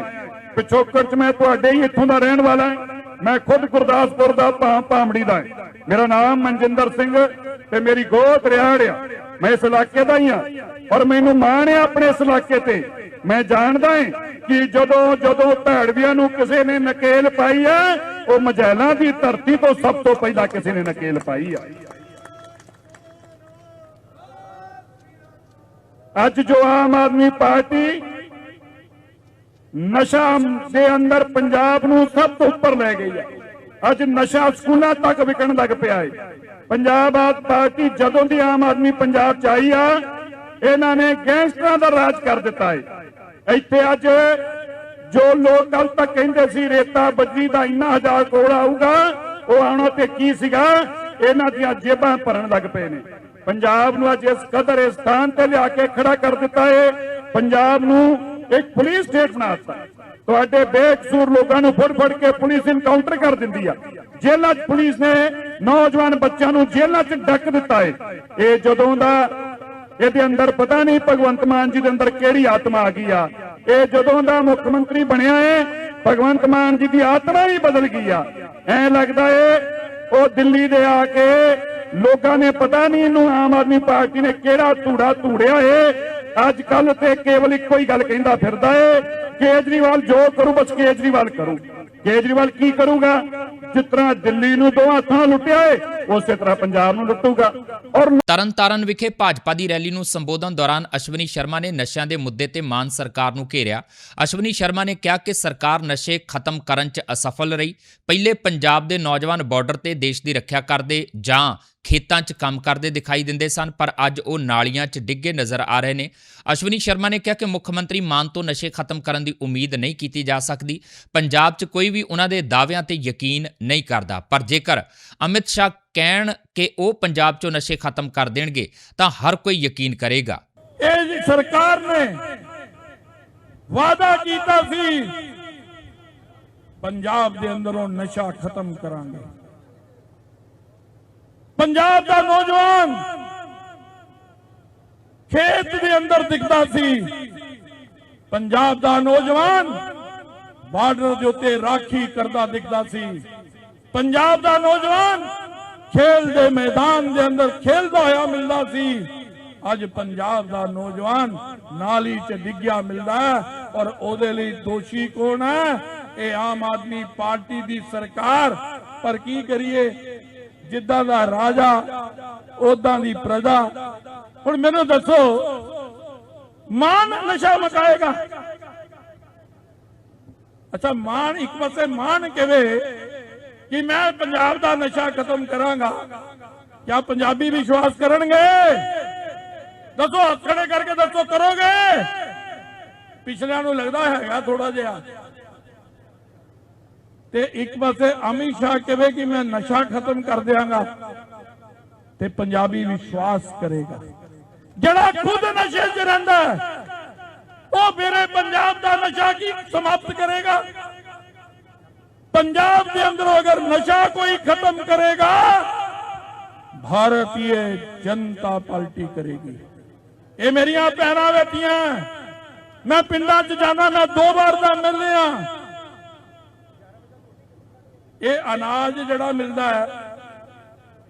ਪਿਛੋਕੜ 'ਚ ਮੈਂ ਤੁਹਾਡੇ ਹੀ ਇੱਥੋਂ ਦਾ ਰਹਿਣ ਵਾਲਾ ਹਾਂ। ਮੈਂ ਖੁਦ ਗੁਰਦਾਸਪੁਰ ਦਾ ਭਾਂ ਭਾਮੜੀ ਦਾ ਮੇਰਾ ਨਾਮ ਮਨਜਿੰਦਰ ਸਿੰਘ ਤੇ ਮੇਰੀ ਗੋਤ ਰਿਆੜ ਆ। ਮੈਂ ਇਸ ਇਲਾਕੇ ਦਾ ਹੀ ਹਾਂ। ਔਰ ਮੈਨੂੰ ਮਾਣ ਹੈ ਆਪਣੇ ਇਸ ਇਲਾਕੇ ਤੇ। ਮੈਂ ਜਾਣਦਾ ਹਾਂ ਕਿ ਜਦੋਂ ਜਦੋਂ ਭੈੜਵੀਆਂ ਨੂੰ ਕਿਸੇ ਨੇ ਨਕੇਲ ਪਾਈ ਹੈ, ਉਹ ਮਜੈਲਾਂ ਦੀ ਧਰਤੀ ਤੋਂ ਸਭ ਤੋਂ ਪਹਿਲਾਂ ਕਿਸੇ ਨੇ ਨਕੇਲ ਪਾਈ ਆ। ਅੱਜ ਜੋ ਆਮ ਆਦਮੀ ਪਾਰਟੀ ਨਸ਼ਾ ਦੇ ਅੰਦਰ ਪੰਜਾਬ ਨੂੰ ਸਭ ਤੋਂ ਉੱਪਰ ਲੈ ਗਈ ਹੈ। ਅੱਜ ਨਸ਼ਾ ਸਕੂਲਾਂ ਤੱਕ ਵਿਕਣ ਲੱਗ ਪਿਆ ਹੈ। ਪੰਜਾਬ ਆਦ ਪਾਰਟੀ ਜਦੋਂ ਦੀ ਆਮ ਆਦਮੀ ਪੰਜਾਬ ਚ ਆਈ ਆ, ਇਹਨਾਂ ਨੇ ਗੈਂਗਸਟਰਾਂ ਦਾ ਰਾਜ ਕਰ ਦਿੱਤਾ ਹੈ ਇੱਥੇ ਅੱਜ ਜੋ ਲੋਕ ਕੱਲ ਤੱਕ ਕਹਿੰਦੇ ਸੀ ਰੇਤਾ ਬੱਜੀ ਦਾ ਇੰਨਾ ਹਜ਼ਾਰ ਕਰੋੜ ਆਊਗਾ, ਉਹ ਆਉਣਾ ਤੇ ਕੀ ਸੀਗਾ? ਇਹਨਾਂ ਦੀਆਂ ਜੇਬਾਂ ਭਰਨ ਲੱਗ ਪਏ ਨੇ। ਪੰਜਾਬ ਨੂੰ ਅੱਜ ਇਸ ਕਦਰ ਇਸ ਸਥਾਨ ਤੇ ਲਿਆ ਕੇ ਖੜਾ ਕਰ ਦਿੱਤਾ ਏ। ਪੰਜਾਬ ਨੂੰ ਇੱਕ ਪੁਲਿਸ ਸਟੇਟ ਬਣਾ ਦਿੱਤਾ। ਤੁਹਾਡੇ ਬੇਕਸੂਰ ਲੋਕਾਂ ਨੂੰ ਫੜ ਫੜ ਕੇ ਪੁਲਿਸ ਇਨਕਾਊਂਟਰ ਕਰ ਦਿੰਦੀ ਆ। ਜੇਲ੍ਹਾਂ 'ਚ ਪੁਲਿਸ ਨੇ ਨੌਜਵਾਨ ਬੱਚਿਆਂ ਨੂੰ ਜੇਲ੍ਹਾਂ 'ਚ ਡੱਕ ਦਿੱਤਾ ਹੈ ਇਹ ਜਦੋਂ ਦਾ ਇਹਦੇ ਅੰਦਰ ਪਤਾ ਨਹੀਂ ਭਗਵੰਤ ਮਾਨ ਜੀ ਦੇ ਅੰਦਰ ਕਿਹੜੀ ਆਤਮਾ ਆ ਗਈ ਆ। ਇਹ ਜਦੋਂ ਦਾ ਮੁੱਖ ਮੰਤਰੀ ਬਣਿਆ ਹੈ ਭਗਵੰਤ ਮਾਨ ਜੀ ਦੀ ਆਤਮਾ ਵੀ ਬਦਲ ਗਈ ਆ। ਐ ਲੱਗਦਾ ਏ, ਉਹ ਦਿੱਲੀ ਦੇ ਆ ਕੇ ਲੋਕਾਂ ਨੇ ਪਤਾ ਨਹੀਂ ਇਹਨੂੰ ਆਮ ਆਦਮੀ ਪਾਰਟੀ ਨੇ ਕਿਹੜਾ ਧੂੜਾ ਧੂੜਿਆ ਏ। ਅੱਜ ਕੱਲ ਤੇ ਕੇਵਲ ਇੱਕੋ ਹੀ ਗੱਲ ਕਹਿੰਦਾ ਫਿਰਦਾ ਏ, ਕੇਜਰੀਵਾਲ ਜੋ ਕਰੂ ਬਸ ਕੇਜਰੀਵਾਲ ਕਰੂ। ਕੇਜਰੀਵਾਲ ਕੀ ਕਰੂਗਾ? ਜਿਸ ਤਰ੍ਹਾਂ ਦਿੱਲੀ ਨੂੰ ਦੋ ਹੱਥਾਂ ਲੁੱਟਿਆ ਏ, ਉਸੇ ਤਰ੍ਹਾਂ ਪੰਜਾਬ ਨੂੰ ਲੁੱਟੂਗਾ। ਔਰ ਤਰਨਤਾਰਨ ਵਿਖੇ ਭਾਜਪਾ ਦੀ ਰੈਲੀ ਨੂੰ ਸੰਬੋਧਨ ਦੌਰਾਨ ਅਸ਼ਵਨੀ ਸ਼ਰਮਾ ਨੇ ਨਸ਼ਿਆਂ ਦੇ ਮੁੱਦੇ ਤੇ ਮਾਨ ਸਰਕਾਰ ਨੂੰ ਘੇਰਿਆ। ਅਸ਼ਵਨੀ ਸ਼ਰਮਾ ਨੇ ਕਿਹਾ ਕਿ ਸਰਕਾਰ ਨਸ਼ੇ ਖਤਮ ਕਰਨ 'ਚ ਅਸਫਲ ਰਹੀ। ਪਹਿਲੇ ਪੰਜਾਬ ਦੇ ਨੌਜਵਾਨ ਬਾਰਡਰ ਤੇ ਦੇਸ਼ ਦੀ ਰੱਖਿਆ ਕਰਦੇ ਜਾਂ ਖੇਤਾਂ 'ਚ ਕੰਮ ਕਰਦੇ ਦਿਖਾਈ ਦਿੰਦੇ ਸਨ, ਪਰ ਅੱਜ ਉਹ ਨਾਲੀਆਂ 'ਚ ਡਿੱਗੇ ਨਜ਼ਰ ਆ ਰਹੇ ਨੇ। ਅਸ਼ਵਨੀ ਸ਼ਰਮਾ ਨੇ ਕਿਹਾ ਕਿ ਮੁੱਖ ਮੰਤਰੀ ਮਾਨ ਤੋਂ ਨਸ਼ੇ ਖਤਮ ਕਰਨ ਦੀ ਉਮੀਦ ਨਹੀਂ ਕੀਤੀ ਜਾ ਸਕਦੀ। ਪੰਜਾਬ 'ਚ ਕੋਈ ਵੀ ਉਹਨਾਂ ਦੇ ਦਾਅਵਿਆਂ ਤੇ ਯਕੀਨ ਨਹੀਂ ਕਰਦਾ। ਪਰ ਜੇਕਰ ਅਮਿਤ ਸ਼ਾਹ ਕਹਿਣ ਕਿ ਉਹ ਪੰਜਾਬ 'ਚੋਂ ਨਸ਼ੇ ਖਤਮ ਕਰ ਦੇਣਗੇ, ਤਾਂ ਹਰ ਕੋਈ ਯਕੀਨ ਕਰੇਗਾ। ਇਹ ਜੀ ਸਰਕਾਰ ਨੇ ਵਾਅਦਾ ਕੀਤਾ ਸੀ, ਪੰਜਾਬ ਦੇ ਅੰਦਰੋਂ ਨਸ਼ਾ ਖਤਮ ਕਰਾਂਗੇ। ਪੰਜਾਬ ਦਾ ਨੌਜਵਾਨ ਖੇਤ ਦੇ ਅੰਦਰ ਦਿਖਦਾ ਸੀ, ਪੰਜਾਬ ਦਾ ਨੌਜਵਾਨ ਬਾਰਡਰ ਦੇ ਉੱਤੇ ਰਾਖੀ ਕਰਦਾ ਦਿਖਦਾ ਸੀ। ਪੰਜਾਬ ਦਾ ਨੌਜਵਾਨ ਖੇਲ ਦੇ ਮੈਦਾਨ ਦੇ ਅੰਦਰ ਖੇਲਦਾ ਹੋਇਆ ਮਿਲਦਾ ਸੀ। ਅੱਜ ਪੰਜਾਬ ਦਾ ਨੌਜਵਾਨ ਨਾਲੀ 'ਚ ਡਿੱਗਿਆ ਮਿਲਦਾ ਔਰ ਉਹਦੇ ਲਈ ਦੋਸ਼ੀ ਕੌਣ ਹੈ? ਇਹ ਆਮ ਆਦਮੀ ਪਾਰਟੀ ਦੀ ਸਰਕਾਰ। ਪਰ ਕੀ ਕਰੀਏ? ਜਿੱਦਾਂ ਦਾ ਰਾਜਾ ਉਦਾਂ ਦੀ ਪ੍ਰਜਾ। ਹੁਣ ਮੈਨੂੰ ਦੱਸੋ, ਮਾਨ ਨਸ਼ਾ ਮਕਾਏਗਾ ਅੱਛਾ, ਮਾਨ ਇੱਕ ਪਾਸੇ ਮਾਨ ਕਿਵੇਂ? ਕਿ ਮੈਂ ਪੰਜਾਬ ਦਾ ਨਸ਼ਾ ਖਤਮ ਕਰਾਂਗਾ। ਕਿਆ ਪੰਜਾਬੀ ਵਿਸ਼ਵਾਸ ਕਰਨਗੇ? ਦੱਸੋ ਹੱਥ ਖੜੇ ਕਰਕੇ ਦੱਸੋ, ਕਰੋਗੇ? ਪਿਛਲਿਆਂ ਨੂੰ ਲੱਗਦਾ ਹੈਗਾ ਥੋੜਾ ਜਿਹਾ। ਤੇ ਇੱਕ ਪਾਸੇ ਅਮਿਤ ਸ਼ਾਹ ਕਹੇ ਕਿ ਮੈਂ ਨਸ਼ਾ ਖਤਮ ਕਰ ਦਿਆਂਗਾ। ਤੇ ਪੰਜਾਬੀ ਵਿਸ਼ਵਾਸ ਕਰੇਗਾ। ਜਿਹੜਾ ਖੁਦ ਨਸ਼ੇ 'ਚ ਰਹਿੰਦਾ ਉਹ ਮੇਰੇ ਪੰਜਾਬ ਦਾ ਨਸ਼ਾ ਕੀ ਸਮਾਪਤ ਕਰੇਗਾ? ਪੰਜਾਬ ਦੇ ਅੰਦਰ ਅਗਰ ਨਸ਼ਾ ਕੋਈ ਖਤਮ ਕਰੇਗਾ ਭਾਰਤੀय ਜਨਤਾ ਪਾਰਟੀ ਕਰੇਗੀ। ਇਹ ਮੇਰੀਆਂ ਭੈਣਾਂ ਬੈਠੀਆਂ, ਮੈਂ ਪਿੰਡਾਂ 'ਚ ਜਾਂਦਾ, ਮੈਂ ਦੋ ਵਾਰ ਦਾ ਮਿਲ ਰਿਹਾ ਇਹ ਅਨਾਜ ਜਿਹੜਾ ਮਿਲਦਾ ਹੈ,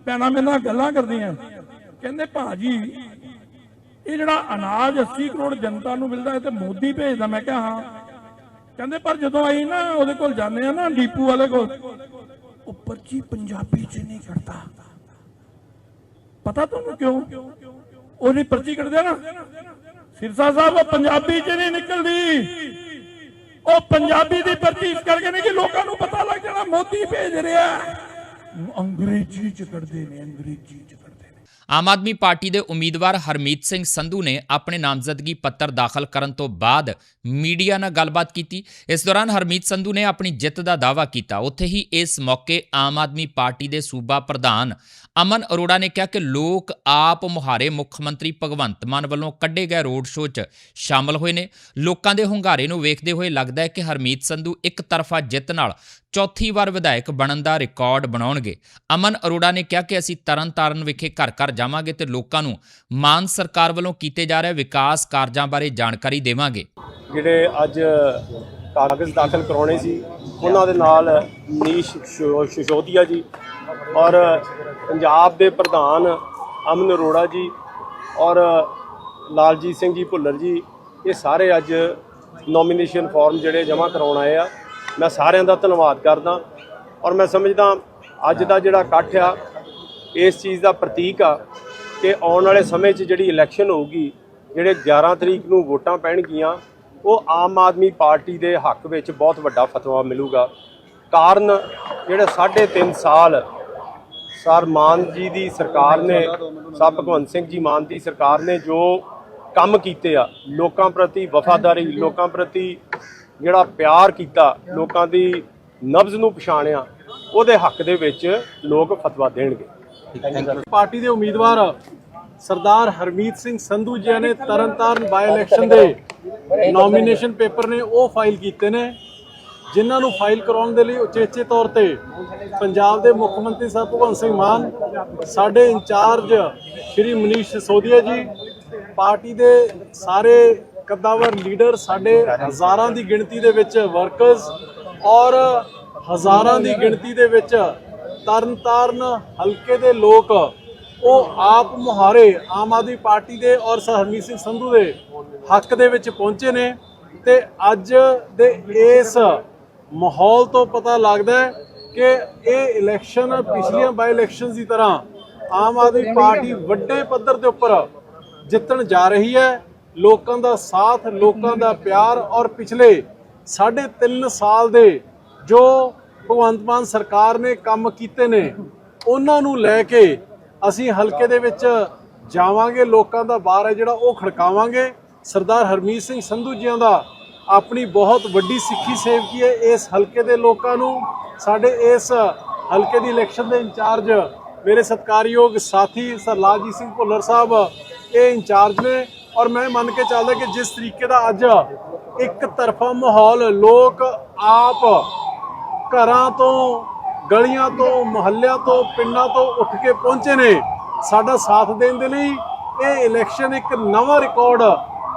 ਭੈਣਾਂ ਮੇਰੇ ਨਾਲ ਗੱਲਾਂ ਕਰਦੀਆਂ। ਕਹਿੰਦੇ, ਭਾਜੀ, ਇਹ ਜਿਹੜਾ ਅਨਾਜ 80 ਕਰੋੜ ਜਨਤਾ ਨੂੰ ਮਿਲਦਾ ਹੈ ਤੇ ਮੋਦੀ ਭੇਜਦਾ। ਮੈਂ ਕਿਹਾ, ਹਾਂ। ਕਹਿੰਦੇ ਪਰ ਜਦੋਂ ਆਈ ਨਾ ਉਹਦੇ ਕੋਲ ਜਾਂਦੇ ਆ ਨਾ ਡੀਪੂ ਵਾਲੇ ਕੋਲ। ਉਹ ਪਰਚੀ ਪੰਜਾਬੀ 'ਚ ਨਹੀਂ ਕੱਢਦਾ ਪਤਾ ਤੁਹਾਨੂੰ ਕਿਉਂ? ਉਹਦੀ ਪਰਚੀ ਕੱਢਦੇ ਨਾ। ਸਿਰਸਾ ਸਾਹਿਬ ਉਹ ਪੰਜਾਬੀ 'ਚ ਨਹੀਂ ਨਿਕਲਦੀ। ਉਹ ਪੰਜਾਬੀ ਦੀ ਪਰਚੀ ਇਸ ਕਰਕੇ ਨਹੀਂ ਕਿ ਲੋਕਾਂ ਨੂੰ ਪਤਾ ਲੱਗ ਜਾਣਾ ਮੋਦੀ ਭੇਜ ਰਿਹਾ। ਅੰਗਰੇਜ਼ੀ 'ਚ ਕੱਢਦੇ ਨੇ ਅੰਗਰੇਜ਼ੀ 'ਚ ਆਮ ਆਦਮੀ ਪਾਰਟੀ ਦੇ ਉਮੀਦਵਾਰ ਹਰਮੀਤ ਸਿੰਘ ਸੰਧੂ ਨੇ ਆਪਣੇ ਨਾਮਜ਼ਦਗੀ ਪੱਤਰ ਦਾਖਲ ਕਰਨ ਤੋਂ ਬਾਅਦ ਮੀਡੀਆ ਨਾਲ ਗੱਲਬਾਤ ਕੀਤੀ। ਇਸ ਦੌਰਾਨ ਹਰਮੀਤ ਸੰਧੂ ਨੇ ਆਪਣੀ ਜਿੱਤ ਦਾ ਦਾਅਵਾ ਕੀਤਾ। ਉੱਥੇ ਹੀ ਇਸ ਮੌਕੇ ਆਮ ਆਦਮੀ ਪਾਰਟੀ ਦੇ ਸੂਬਾ ਪ੍ਰਧਾਨ ਅਮਨ ਅਰੋੜਾ ਨੇ ਕਿਹਾ ਕਿ ਲੋਕ ਆਪ ਮੁਹਾਰੇ ਮੁੱਖ ਮੰਤਰੀ ਭਗਵੰਤ ਮਾਨ ਵੱਲੋਂ ਕੱਢੇ ਗਏ ਰੋਡ ਸ਼ੋਅ 'ਚ ਸ਼ਾਮਲ ਹੋਏ ਨੇ। ਲੋਕਾਂ ਦੇ ਹੁੰਗਾਰੇ ਨੂੰ ਵੇਖਦੇ ਹੋਏ ਲੱਗਦਾ ਹੈ ਕਿ ਹਰਮੀਤ ਸੰਧੂ ਇੱਕ ਤਰਫਾ ਜਿੱਤ ਨਾਲ ਚੌਥੀ ਵਾਰ ਵਿਧਾਇਕ ਬਣਨ ਦਾ ਰਿਕਾਰਡ ਬਣਾਉਣਗੇ। ਅਮਨ ਅਰੋੜਾ ਨੇ ਕਿਹਾ ਕਿ ਅਸੀਂ ਤਰਨਤਾਰਨ ਵਿਖੇ ਘਰ ਘਰ ਜਾਵਾਂਗੇ ਤੇ ਲੋਕਾਂ ਨੂੰ ਮਾਨ ਸਰਕਾਰ ਵੱਲੋਂ ਕੀਤੇ ਜਾ ਰਹੇ ਵਿਕਾਸ ਕਾਰਜਾਂ ਬਾਰੇ ਜਾਣਕਾਰੀ ਦੇਵਾਂਗੇ। ਜਿਹੜੇ ਅੱਜ ਕਾਗਜ਼ ਦਾਖਲ ਕਰਾਉਣੇ ਸੀ, ਉਹਨਾਂ ਦੇ ਨਾਲ ਮਨੀਸ਼ ਸਿਸੋਦੀਆ ਜੀ ਔਰ ਪੰਜਾਬ ਦੇ ਪ੍ਰਧਾਨ ਅਮਨ ਅਰੋੜਾ ਜੀ ਔਰ ਲਾਲਜੀਤ ਸਿੰਘ ਜੀ ਭੁੱਲਰ ਜੀ, ਇਹ ਸਾਰੇ ਅੱਜ ਨੋਮੀਨੇਸ਼ਨ ਫਾਰਮ ਜਿਹੜੇ ਜਮ੍ਹਾਂ ਕਰਾਉਣ ਆਏ ਆ। ਮੈਂ ਸਾਰਿਆਂ ਦਾ ਧੰਨਵਾਦ ਕਰਦਾ ਔਰ ਮੈਂ ਸਮਝਦਾ ਅੱਜ ਦਾ ਜਿਹੜਾ ਇਕੱਠ ਆ, ਇਸ ਚੀਜ਼ ਦਾ ਪ੍ਰਤੀਕ ਆ ਕਿ ਆਉਣ ਵਾਲੇ ਸਮੇਂ 'ਚ ਜਿਹੜੀ ਇਲੈਕਸ਼ਨ ਹੋਊਗੀ, ਜਿਹੜੇ 11 ਤਰੀਕ ਨੂੰ ਵੋਟਾਂ ਪੈਣਗੀਆਂ, ਉਹ ਆਮ ਆਦਮੀ ਪਾਰਟੀ ਦੇ ਹੱਕ ਵਿੱਚ ਬਹੁਤ ਵੱਡਾ ਫਤਵਾ ਮਿਲੂਗਾ। ਕਾਰਨ ਜਿਹੜੇ 3.5 ਸਾਲ ਸਰ, ਮਾਨ ਜੀ ਦੀ ਸਰਕਾਰ ਨੇ, ਸਰ, ਭਗਵੰਤ ਸਿੰਘ ਜੀ ਮਾਨ ਦੀ ਸਰਕਾਰ ਨੇ ਜੋ ਕੰਮ ਕੀਤੇ ਆ, ਲੋਕਾਂ ਪ੍ਰਤੀ ਵਫਾਦਾਰੀ, ਲੋਕਾਂ ਪ੍ਰਤੀ ਜਿਹੜਾ ਪਿਆਰ ਕੀਤਾ, ਲੋਕਾਂ ਦੀ ਨਬਜ਼ ਨੂੰ ਪਛਾਣਿਆ, ਉਹਦੇ ਹੱਕ ਦੇ ਵਿੱਚ ਲੋਕ ਫਤਵਾ ਦੇਣਗੇ। ਪਾਰਟੀ ਦੇ ਉਮੀਦਵਾਰ ਸਰਦਾਰ ਹਰਮੀਤ ਸਿੰਘ ਸੰਧੂ ਜੀ ਨੇ ਤਰਨਤਾਰਨ ਬਾਈ ਇਲੈਕਸ਼ਨ ਦੇ ਨੋਮੀਨੇਸ਼ਨ ਪੇਪਰ ਨੇ ਉਹ ਫਾਈਲ ਕੀਤੇ ਨੇ। ਜਿਨ੍ਹਾਂ ਨੂੰ ਫਾਈਲ ਕਰਾਉਣ ਦੇ ਲਈ ਉਚੇਚੇ ਤੌਰ ਤੇ ਪੰਜਾਬ ਦੇ ਮੁੱਖ ਮੰਤਰੀ ਸਾਹਿਬ ਭਗਵੰਤ ਸਿੰਘ ਮਾਨ, ਸਾਡੇ ਇੰਚਾਰਜ ਸ਼੍ਰੀ ਮਨੀਸ਼ ਸਿਸੋਦੀਆ ਜੀ, ਪਾਰਟੀ ਦੇ ਸਾਰੇ ਕੱਦਾਵਰ ਲੀਡਰ, ਸਾਡੇ ਹਜ਼ਾਰਾਂ ਦੀ ਗਿਣਤੀ ਦੇ ਵਿੱਚ ਵਰਕਰਸ ਔਰ ਹਜ਼ਾਰਾਂ ਦੀ ਗਿਣਤੀ ਦੇ ਵਿੱਚ ਤਰਨਤਾਰਨ ਹਲਕੇ ਦੇ ਲੋਕ, ਉਹ ਆਪ ਮੁਹਾਰੇ ਆਮ ਆਦਮੀ ਪਾਰਟੀ ਦੇ ਔਰ ਸਰ ਹਰਮੀਤ ਸਿੰਘ ਸੰਧੂ ਦੇ ਹੱਕ ਦੇ ਵਿੱਚ ਪਹੁੰਚੇ ਨੇ ਤੇ ਅੱਜ ਦੇ ਇਸ ਮਾਹੌਲ ਤੋਂ ਪਤਾ ਲੱਗਦਾ ਹੈ ਕਿ ਇਹ ਇਲੈਕਸ਼ਨ ਪਿਛਲੀਆਂ ਬਾਈ ਇਲੈਕਸ਼ਨਸ ਦੀ ਤਰ੍ਹਾਂ ਆਮ ਆਦਮੀ ਪਾਰਟੀ ਵੱਡੇ ਪੱਧਰ ਦੇ ਉੱਪਰ ਜਿੱਤਣ ਜਾ ਰਹੀ ਹੈ, ਲੋਕਾਂ ਦਾ ਸਾਥ, ਲੋਕਾਂ ਦਾ ਪਿਆਰ ਔਰ ਪਿਛਲੇ ਸਾਢੇ 3 ਸਾਲ ਦੇ ਜੋ ਭਗਵੰਤ ਮਾਨ ਸਰਕਾਰ ਨੇ ਕੰਮ ਕੀਤੇ ਨੇ, ਉਹਨਾਂ ਨੂੰ ਲੈ ਕੇ ਅਸੀਂ ਹਲਕੇ ਦੇ ਵਿੱਚ ਜਾਵਾਂਗੇ, ਲੋਕਾਂ ਦਾ ਬਾਰ ਹੈ ਜਿਹੜਾ ਉਹ ਖੜਕਾਵਾਂਗੇ। ਸਰਦਾਰ ਹਰਮੀਤ ਸਿੰਘ ਸੰਧੂ ਜੀਆਂ ਦਾ ਆਪਣੀ ਬਹੁਤ ਵੱਡੀ ਸਿੱਖੀ ਸੇਵਕੀ ਹੈ ਇਸ ਹਲਕੇ ਦੇ ਲੋਕਾਂ ਨੂੰ। ਸਾਡੇ ਇਸ ਹਲਕੇ ਦੀ ਇਲੈਕਸ਼ਨ ਦੇ ਇੰਚਾਰਜ ਮੇਰੇ ਸਤਿਕਾਰਯੋਗ ਸਾਥੀ ਸਰ ਲਾਲਜੀਤ ਸਿੰਘ ਭੁੱਲਰ ਸਾਹਿਬ, ਇਹ ਇੰਚਾਰਜ ਨੇ ਔਰ ਮੈਂ ਮੰਨ ਕੇ ਚੱਲਦਾ ਕਿ ਜਿਸ ਤਰੀਕੇ ਦਾ ਅੱਜ ਇੱਕ ਤਰਫਾ ਮਾਹੌਲ ਲੋਕ ਆਪ ਘਰਾਂ ਤੋਂ, ਗਲੀਆਂ ਤੋਂ, ਮੁਹੱਲਿਆਂ ਤੋਂ, ਪਿੰਡਾਂ ਤੋਂ ਉੱਠ ਕੇ ਪਹੁੰਚੇ ਨੇ। ਸਾਡਾ ਸਾਥ ਦੇਣ ਦੇ ਲਈ ਇਹ ਇਲੈਕਸ਼ਨ ਇੱਕ ਨਵਾਂ ਰਿਕਾਰਡ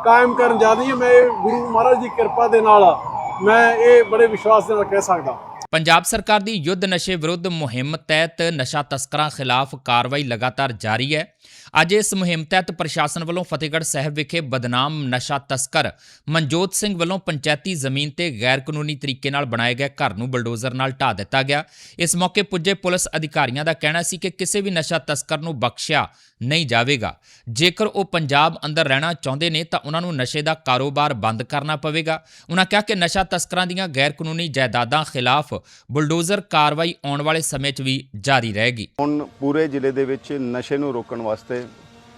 ਕਾਇਮ ਕਰਨ ਜਾ ਰਹੀ ਹੈ। ਮੈਂ ਗੁਰੂ ਮਹਾਰਾਜ ਦੀ ਕਿਰਪਾ ਦੇ ਨਾਲ ਮੈਂ ਇਹ ਬੜੇ ਵਿਸ਼ਵਾਸ ਦੇ ਨਾਲ ਕਹਿ ਸਕਦਾ। ਪੰਜਾਬ ਸਰਕਾਰ ਦੀ ਯੁੱਧ ਨਸ਼ੇ ਵਿਰੁੱਧ ਮੁਹਿੰਮ ਤਹਿਤ ਨਸ਼ਾ ਤਸਕਰਾਂ ਖਿਲਾਫ ਕਾਰਵਾਈ ਲਗਾਤਾਰ ਜਾਰੀ ਹੈ। ਅੱਜ ਇਸ ਮੁਹਿੰਮ ਤਹਿਤ ਪ੍ਰਸ਼ਾਸਨ ਵੱਲੋਂ ਫਤਿਹਗੜ੍ਹ ਸਾਹਿਬ ਵਿਖੇ ਬਦਨਾਮ ਨਸ਼ਾ ਤਸਕਰ ਮਨਜੋਤ ਸਿੰਘ ਵੱਲੋਂ ਪੰਚਾਇਤੀ ਜ਼ਮੀਨ ਤੇ ਗੈਰ ਕਾਨੂੰਨੀ ਤਰੀਕੇ ਨਾਲ ਬਣਾਏ ਗਏ ਘਰ ਨੂੰ ਬਲਡੋਜ਼ਰ ਨਾਲ ਢਾ ਦਿੱਤਾ ਗਿਆ। ਇਸ ਮੌਕੇ ਪੁੱਜੇ ਪੁਲਿਸ ਅਧਿਕਾਰੀਆਂ ਦਾ ਕਹਿਣਾ ਸੀ ਕਿ ਕਿਸੇ ਵੀ ਨਸ਼ਾ ਤਸਕਰ ਨੂੰ ਬਖਸ਼ਿਆ ਨਹੀਂ ਜਾਵੇਗਾ। ਜੇਕਰ ਉਹ ਪੰਜਾਬ ਅੰਦਰ ਰਹਿਣਾ ਚਾਹੁੰਦੇ ਨੇ ਤਾਂ ਉਹਨਾਂ ਨੂੰ ਨਸ਼ੇ ਦਾ ਕਾਰੋਬਾਰ ਬੰਦ ਕਰਨਾ ਪਵੇਗਾ। ਉਹਨਾਂ ਕਿਹਾ ਕਿ ਨਸ਼ਾ ਤਸਕਰਾਂ ਦੀਆਂ ਗੈਰ ਕਾਨੂੰਨੀ ਜਾਇਦਾਦਾਂ ਖਿਲਾਫ ਬੁਲਡੋਜ਼ਰ ਕਾਰਵਾਈ ਆਉਣ ਵਾਲੇ ਸਮੇਂ 'ਚ ਵੀ ਜਾਰੀ ਰਹੇਗੀ। ਹੁਣ ਪੂਰੇ ਜ਼ਿਲ੍ਹੇ ਦੇ ਵਿੱਚ ਨਸ਼ੇ ਨੂੰ ਰੋਕਣ ਵਾਸਤੇ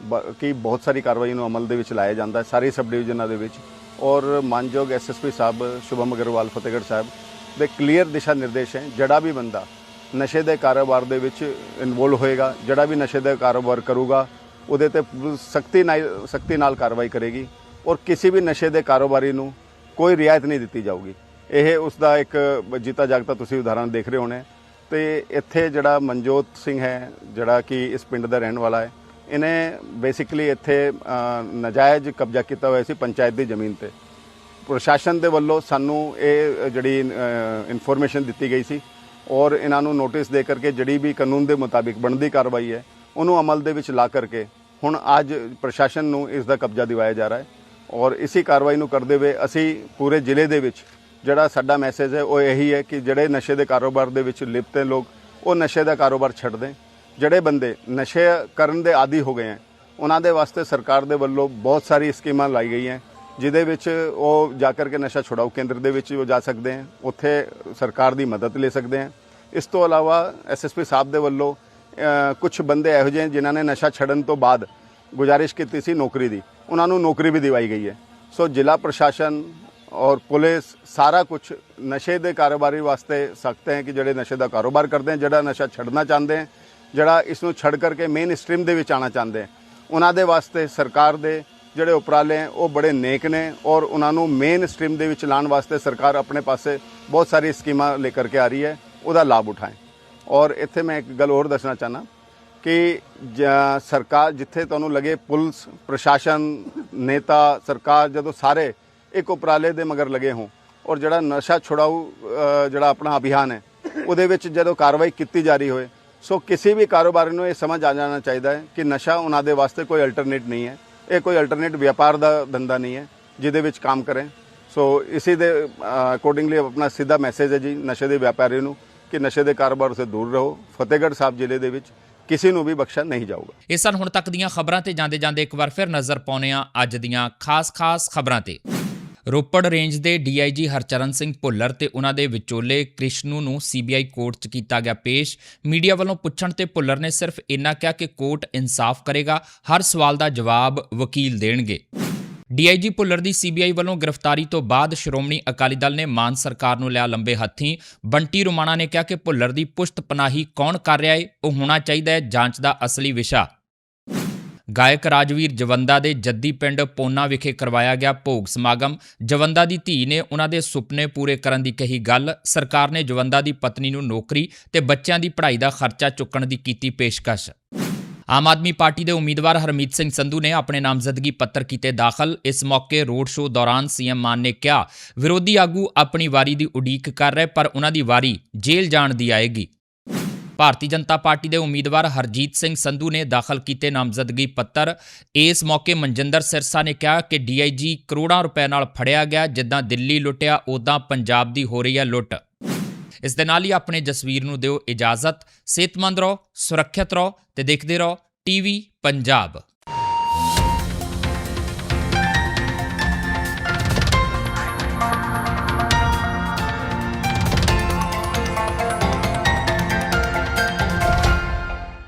ਬ- ਕੀ ਬਹੁਤ ਸਾਰੀ ਕਾਰਵਾਈ ਨੂੰ ਅਮਲ ਦੇ ਵਿੱਚ ਲਾਇਆ ਜਾਂਦਾ ਹੈ, ਸਾਰੀ ਸਬ ਡਿਵੀਜ਼ਨਾਂ ਦੇ ਵਿੱਚ। ਔਰ ਮਾਨਯੋਗ ਐਸਐਸਪੀ ਸਾਹਿਬ, ਸ਼ੁਭਮ ਅਗਰਵਾਲ, ਫਤਿਹਗੜ੍ਹ ਸਾਹਿਬ ਦੇ ਕਲੀਅਰ ਦਿਸ਼ਾ ਨਿਰਦੇਸ਼ ਹੈ ਜਿਹੜਾ ਵੀ ਬੰਦਾ ਨਸ਼ੇ ਦੇ ਕਾਰੋਬਾਰ ਦੇ ਵਿੱਚ ਇਨਵੋਲਵ ਹੋਏਗਾ ਜਿਹੜਾ ਵੀ ਨਸ਼ੇ ਦਾ ਕਾਰੋਬਾਰ ਕਰੂਗਾ ਉਹਦੇ ਤੇ ਸਖਤੀ ਨਾਲ ਸਖਤੀ ਨਾਲ ਕਾਰਵਾਈ ਕਰੇਗੀ ਔਰ ਕਿਸੇ ਵੀ ਨਸ਼ੇ ਦੇ ਕਾਰੋਬਾਰੀ ਨੂੰ ਕੋਈ ਰਿਆਇਤ ਨਹੀਂ ਦਿੱਤੀ ਜਾਊਗੀ। ਇਹ ਉਸ ਦਾ ਇੱਕ ਜੀਤਾ ਜਾਗਤਾ ਤੁਸੀਂ ਉਦਾਹਰਣ ਦੇਖ ਰਹੇ ਹੋਣੇ। ਤੇ ਇੱਥੇ ਜਿਹੜਾ ਮਨਜੋਤ ਸਿੰਘ ਹੈ ਜਿਹੜਾ ਕਿ ਇਸ ਪਿੰਡ ਦਾ ਰਹਿਣ ਵਾਲਾ ਹੈ ਇਹਨੇ ਬੇਸਿਕਲੀ ਇੱਥੇ ਅ, ਨਜਾਇਜ਼ ਕਬਜ਼ਾ ਕੀਤਾ ਹੋਇਆ ਸੀ ਪੰਚਾਇਤ ਦੀ ਜ਼ਮੀਨ ਤੇ। ਪ੍ਰਸ਼ਾਸਨ ਦੇ ਵੱਲੋਂ ਸਾਨੂੰ ਇਹ ਜਿਹੜੀ ਇਨਫੋਰਮੇਸ਼ਨ ਦਿੱਤੀ ਗਈ ਸੀ ਔਰ ਇਹਨਾਂ ਨੂੰ ਨੋਟਿਸ ਦੇ ਕਰਕੇ ਜਿਹੜੀ ਵੀ ਕਾਨੂੰਨ ਦੇ ਮੁਤਾਬਿਕ ਬਣਦੀ ਕਾਰਵਾਈ ਹੈ, ਉਹਨੂੰ ਅਮਲ ਦੇ ਵਿੱਚ ਲਾ ਕਰਕੇ ਹੁਣ ਅੱਜ ਪ੍ਰਸ਼ਾਸਨ ਨੂੰ ਇਸ ਦਾ ਕਬਜ਼ਾ ਦਿਵਾਇਆ ਜਾ ਰਿਹਾ ਹੈ ਔਰ ਇਸੇ ਕਾਰਵਾਈ ਨੂੰ ਕਰਦੇ ਹੋਏ ਅਸੀਂ ਪੂਰੇ ਜ਼ਿਲ੍ਹੇ ਦੇ ਵਿੱਚ ਜਿਹੜਾ ਸਾਡਾ ਮੈਸੇਜ ਹੈ, ਉਹ ਇਹੀ ਹੈ ਕਿ ਜਿਹੜੇ ਨਸ਼ੇ ਦੇ ਕਾਰੋਬਾਰ ਦੇ ਵਿੱਚ ਲਿਪਤ ਹੈ ਲੋਕ, ਉਹ ਨਸ਼ੇ ਦਾ ਕਾਰੋਬਾਰ ਛੱਡ ਦੇਣ। ਜਿਹੜੇ ਬੰਦੇ ਨਸ਼ੇ ਕਰਨ ਦੇ ਆਦੀ ਹੋ ਗਏ ਹੈ, ਉਹਨਾਂ ਦੇ ਵਾਸਤੇ ਸਰਕਾਰ ਦੇ ਵੱਲੋਂ ਬਹੁਤ ਸਾਰੀ ਸਕੀਮਾਂ ਲਾਈ ਗਈਆਂ। ਜਿਹਦੇ ਵਿੱਚ ਉਹ ਜਾ ਕਰਕੇ ਨਸ਼ਾ ਛੁਡਾਊ ਕੇਂਦਰ ਦੇ ਵਿੱਚ ਉਹ ਜਾ ਸਕਦੇ ਹਨ ਉੱਥੇ ਸਰਕਾਰ ਦੀ ਮਦਦ ਲੈ ਸਕਦੇ ਹਨ ਇਸ ਤੋਂ ਇਲਾਵਾ ਐਸਐਸਪੀ ਸਾਹਿਬ ਦੇ ਵੱਲੋਂ ਕੁਝ ਬੰਦੇ ਇਹੋ ਜਿਹੇ ਜਿਨ੍ਹਾਂ ਨੇ ਨਸ਼ਾ ਛੱਡਣ ਤੋਂ ਬਾਅਦ ਗੁਜ਼ਾਰਿਸ਼ ਕੀਤੀ ਸੀ ਨੌਕਰੀ ਦੀ, ਉਹਨਾਂ ਨੂੰ ਨੌਕਰੀ ਵੀ ਦਿਵਾਈ ਗਈ ਹੈ। ਸੋ ਜ਼ਿਲ੍ਹਾ ਪ੍ਰਸ਼ਾਸਨ ਔਰ ਪੁਲਿਸ ਸਾਰਾ ਕੁਝ ਨਸ਼ੇ ਦੇ ਕਾਰੋਬਾਰੀ ਵਾਸਤੇ ਸਖਤ ਹੈ ਕਿ ਜਿਹੜੇ ਨਸ਼ੇ ਦਾ ਕਾਰੋਬਾਰ ਕਰਦੇ ਹਨ ਜਿਹੜਾ ਨਸ਼ਾ ਛੱਡਣਾ ਚਾਹੁੰਦੇ ਹਨ ਜਿਹੜਾ ਇਸ ਨੂੰ ਛੱਡ ਕਰਕੇ ਮੇਨ ਸਟ੍ਰੀਮ ਦੇ ਵਿੱਚ ਆਉਣਾ ਚਾਹੁੰਦੇ ਹਨ ਉਹਨਾਂ ਦੇ ਵਾਸਤੇ ਸਰਕਾਰ ਦੇ ਜਿਹੜੇ ਉਪਰਾਲੇ ਹੈ, ਉਹ ਬੜੇ ਨੇਕ ਨੇ ਔਰ ਉਹਨਾਂ ਨੂੰ ਮੇਨ ਸਟ੍ਰੀਮ ਦੇ ਵਿੱਚ ਲਾਉਣ ਵਾਸਤੇ ਸਰਕਾਰ ਆਪਣੇ ਪਾਸੇ ਬਹੁਤ ਸਾਰੀ ਸਕੀਮਾਂ ਲੈ ਕਰਕੇ ਆ ਰਹੀ ਹੈ, ਉਹਦਾ ਲਾਭ ਉਠਾਏ। ਔਰ ਇੱਥੇ ਮੈਂ ਇੱਕ ਗੱਲ ਹੋਰ ਦੱਸਣਾ ਚਾਹਨਾ ਕਿ ਜ- ਸਰਕਾਰ ਜਿੱਥੇ ਤੁਹਾਨੂੰ ਲੱਗੇ ਪੁਲਿਸ, ਪ੍ਰਸ਼ਾਸਨ, ਨੇਤਾ, ਸਰਕਾਰ ਜਦੋਂ ਸਾਰੇ ਇੱਕ ਉਪਰਾਲੇ ਦੇ ਮਗਰ ਲੱਗੇ ਹੋਣ ਔਰ ਜਿਹੜਾ ਨਸ਼ਾ ਛੁਡਾਊ ਜਿਹੜਾ ਆਪਣਾ ਅਭਿਆਨ ਹੈ, ਉਹਦੇ ਵਿੱਚ ਜਦੋਂ ਕਾਰਵਾਈ ਕੀਤੀ ਜਾ ਰਹੀ ਹੋਏ, ਸੋ ਕਿਸੇ ਵੀ ਕਾਰੋਬਾਰੀ ਨੂੰ ਇਹ ਸਮਝ ਆ ਜਾਣਾ ਚਾਹੀਦਾ ਹੈ ਕਿ ਨਸ਼ਾ ਉਹਨਾਂ ਦੇ ਵਾਸਤੇ ਕੋਈ ਅਲਟਰਨੇਟ ਨਹੀਂ ਹੈ। ਇਹ ਕੋਈ ਅਲਟਰਨੇਟ ਵਪਾਰ ਦਾ ਧੰਦਾ ਨਹੀਂ ਹੈ, ਜਿਹਦੇ ਵਿੱਚ ਕੰਮ ਕਰੇ। ਸੋ ਇਸੇ ਦੇ ਅਕੋਰਡਿੰਗਲੀ ਆਪਣਾ ਸਿੱਧਾ ਮੈਸੇਜ ਹੈ ਜੀ ਨਸ਼ੇ ਦੇ ਵਪਾਰੀ ਨੂੰ ਕਿ ਨਸ਼ੇ ਦੇ ਕਾਰੋਬਾਰ ਤੋਂ ਦੂਰ ਰਹੋ। ਫਤਿਹਗੜ੍ਹ ਸਾਹਿਬ ਜ਼ਿਲ੍ਹੇ ਦੇ ਵਿੱਚ ਕਿਸੇ ਨੂੰ ਵੀ ਬਖਸ਼ਿਆ ਨਹੀਂ ਜਾਊਗਾ। ਇਸ ਸਨ ਹੁਣ ਤੱਕ ਦੀਆਂ ਖਬਰਾਂ ਤੇ ਜਾਂਦੇ ਜਾਂਦੇ ਇੱਕ ਵਾਰ ਫਿਰ ਨਜ਼ਰ ਪਾਉਂਦੇ ਹਾਂ ਅੱਜ ਦੀਆਂ ਖਾਸ-ਖਾਸ ਖਬਰਾਂ ਤੇ। ਰੋਪੜ ਰੇਂਜ ਦੇ ਡੀਆਈਜੀ ਹਰਚਰਨ ਸਿੰਘ ਭੁੱਲਰ ਤੇ ਉਹਨਾਂ ਦੇ ਵਿਚੋਲੇ ਕ੍ਰਿਸ਼ਨੂ ਨੂੰ ਸੀਬੀਆਈ ਕੋਰਟ 'ਚ ਕੀਤਾ ਗਿਆ ਪੇਸ਼। ਮੀਡੀਆ ਵੱਲੋਂ ਪੁੱਛਣ ਤੇ ਭੁੱਲਰ ਨੇ ਸਿਰਫ ਇੰਨਾ ਕਿਹਾ ਕਿ ਕੋਰਟ ਇਨਸਾਫ ਕਰੇਗਾ, ਹਰ ਸਵਾਲ ਦਾ ਜਵਾਬ ਵਕੀਲ ਦੇਣਗੇ। ਡੀਆਈਜੀ ਭੁੱਲਰ ਦੀ ਸੀਬੀਆਈ ਵੱਲੋਂ ਗ੍ਰਿਫਤਾਰੀ ਤੋਂ ਬਾਅਦ ਸ਼੍ਰੋਮਣੀ ਅਕਾਲੀ ਦਲ ਨੇ ਮਾਨ ਸਰਕਾਰ ਨੂੰ ਲਿਆ ਲੰਬੇ ਹੱਥੀਂ। ਬੰਟੀ ਰੁਮਾਣਾ ਨੇ ਕਿਹਾ ਕਿ ਭੁੱਲਰ ਦੀ ਪੁਸ਼ਤ ਪਨਾਹੀ ਕੌਣ ਕਰ ਰਿਹਾ ਏ, ਉਹ ਹੋਣਾ ਚਾਹੀਦਾ ਹੈ ਜਾਂਚ ਦਾ ਅਸਲੀ ਵਿਸ਼ਾ। ਗਾਇਕ ਰਾਜਵੀਰ ਜਵੰਦਾ ਦੇ ਜੱਦੀ ਪਿੰਡ ਪੋਨਾ ਵਿਖੇ ਕਰਵਾਇਆ ਗਿਆ ਭੋਗ ਸਮਾਗਮ। ਜਵੰਦਾ ਦੀ ਧੀ ਨੇ ਉਹਨਾਂ ਦੇ ਸੁਪਨੇ ਪੂਰੇ ਕਰਨ ਦੀ ਕਹੀ ਗੱਲ। ਸਰਕਾਰ ਨੇ ਜਵੰਦਾ ਦੀ ਪਤਨੀ ਨੂੰ ਨੌਕਰੀ ਤੇ ਬੱਚਿਆਂ ਦੀ ਪੜ੍ਹਾਈ ਦਾ ਖਰਚਾ ਚੁੱਕਣ ਦੀ ਕੀਤੀ ਪੇਸ਼ਕਸ਼। ਆਮ ਆਦਮੀ ਪਾਰਟੀ ਦੇ ਉਮੀਦਵਾਰ ਹਰਮੀਤ ਸਿੰਘ ਸੰਧੂ ਨੇ ਆਪਣੇ ਨਾਮਜ਼ਦਗੀ ਪੱਤਰ ਕੀਤੇ ਦਾਖਲ। ਇਸ ਮੌਕੇ ਰੋਡ ਸ਼ੋਅ ਦੌਰਾਨ ਸੀਐਮ ਮਾਨ ਨੇ ਕਿਹਾ, ਵਿਰੋਧੀ ਆਗੂ ਆਪਣੀ ਵਾਰੀ ਦੀ ਉਡੀਕ ਕਰ ਰਹੇ, ਪਰ ਉਹਨਾਂ ਦੀ ਵਾਰੀ ਜੇਲ੍ਹ ਜਾਣ ਦੀ ਆਏਗੀ। ਭਾਰਤੀ ਜਨਤਾ ਪਾਰਟੀ ਦੇ ਉਮੀਦਵਾਰ ਹਰਜੀਤ ਸਿੰਘ ਸੰਧੂ ਨੇ ਦਾਖਲ ਕੀਤੇ ਨਾਮਜ਼ਦਗੀ ਪੱਤਰ। ਇਸ ਮੌਕੇ ਮਨਜਿੰਦਰ ਸਿਰਸਾ ਨੇ ਕਿਹਾ ਕਿ ਡੀਆਈਜੀ ਕਰੋੜਾਂ ਰੁਪਏ ਨਾਲ ਫੜਿਆ ਗਿਆ, ਜਿੱਦਾਂ ਦਿੱਲੀ ਲੁੱਟਿਆ ਉਦਾਂ ਪੰਜਾਬ ਦੀ ਹੋ ਰਹੀ ਹੈ ਲੁੱਟ। ਇਸ ਦੇ ਨਾਲ ਹੀ ਆਪਣੇ ਜਸਵੀਰ ਨੂੰ ਦਿਓ ਇਜਾਜ਼ਤ। ਸਿਹਤਮੰਦ ਰਹੋ, ਸੁਰੱਖਿਅਤ ਰਹੋ ਤੇ ਦੇਖਦੇ ਰਹੋ ਟੀਵੀ ਪੰਜਾਬ।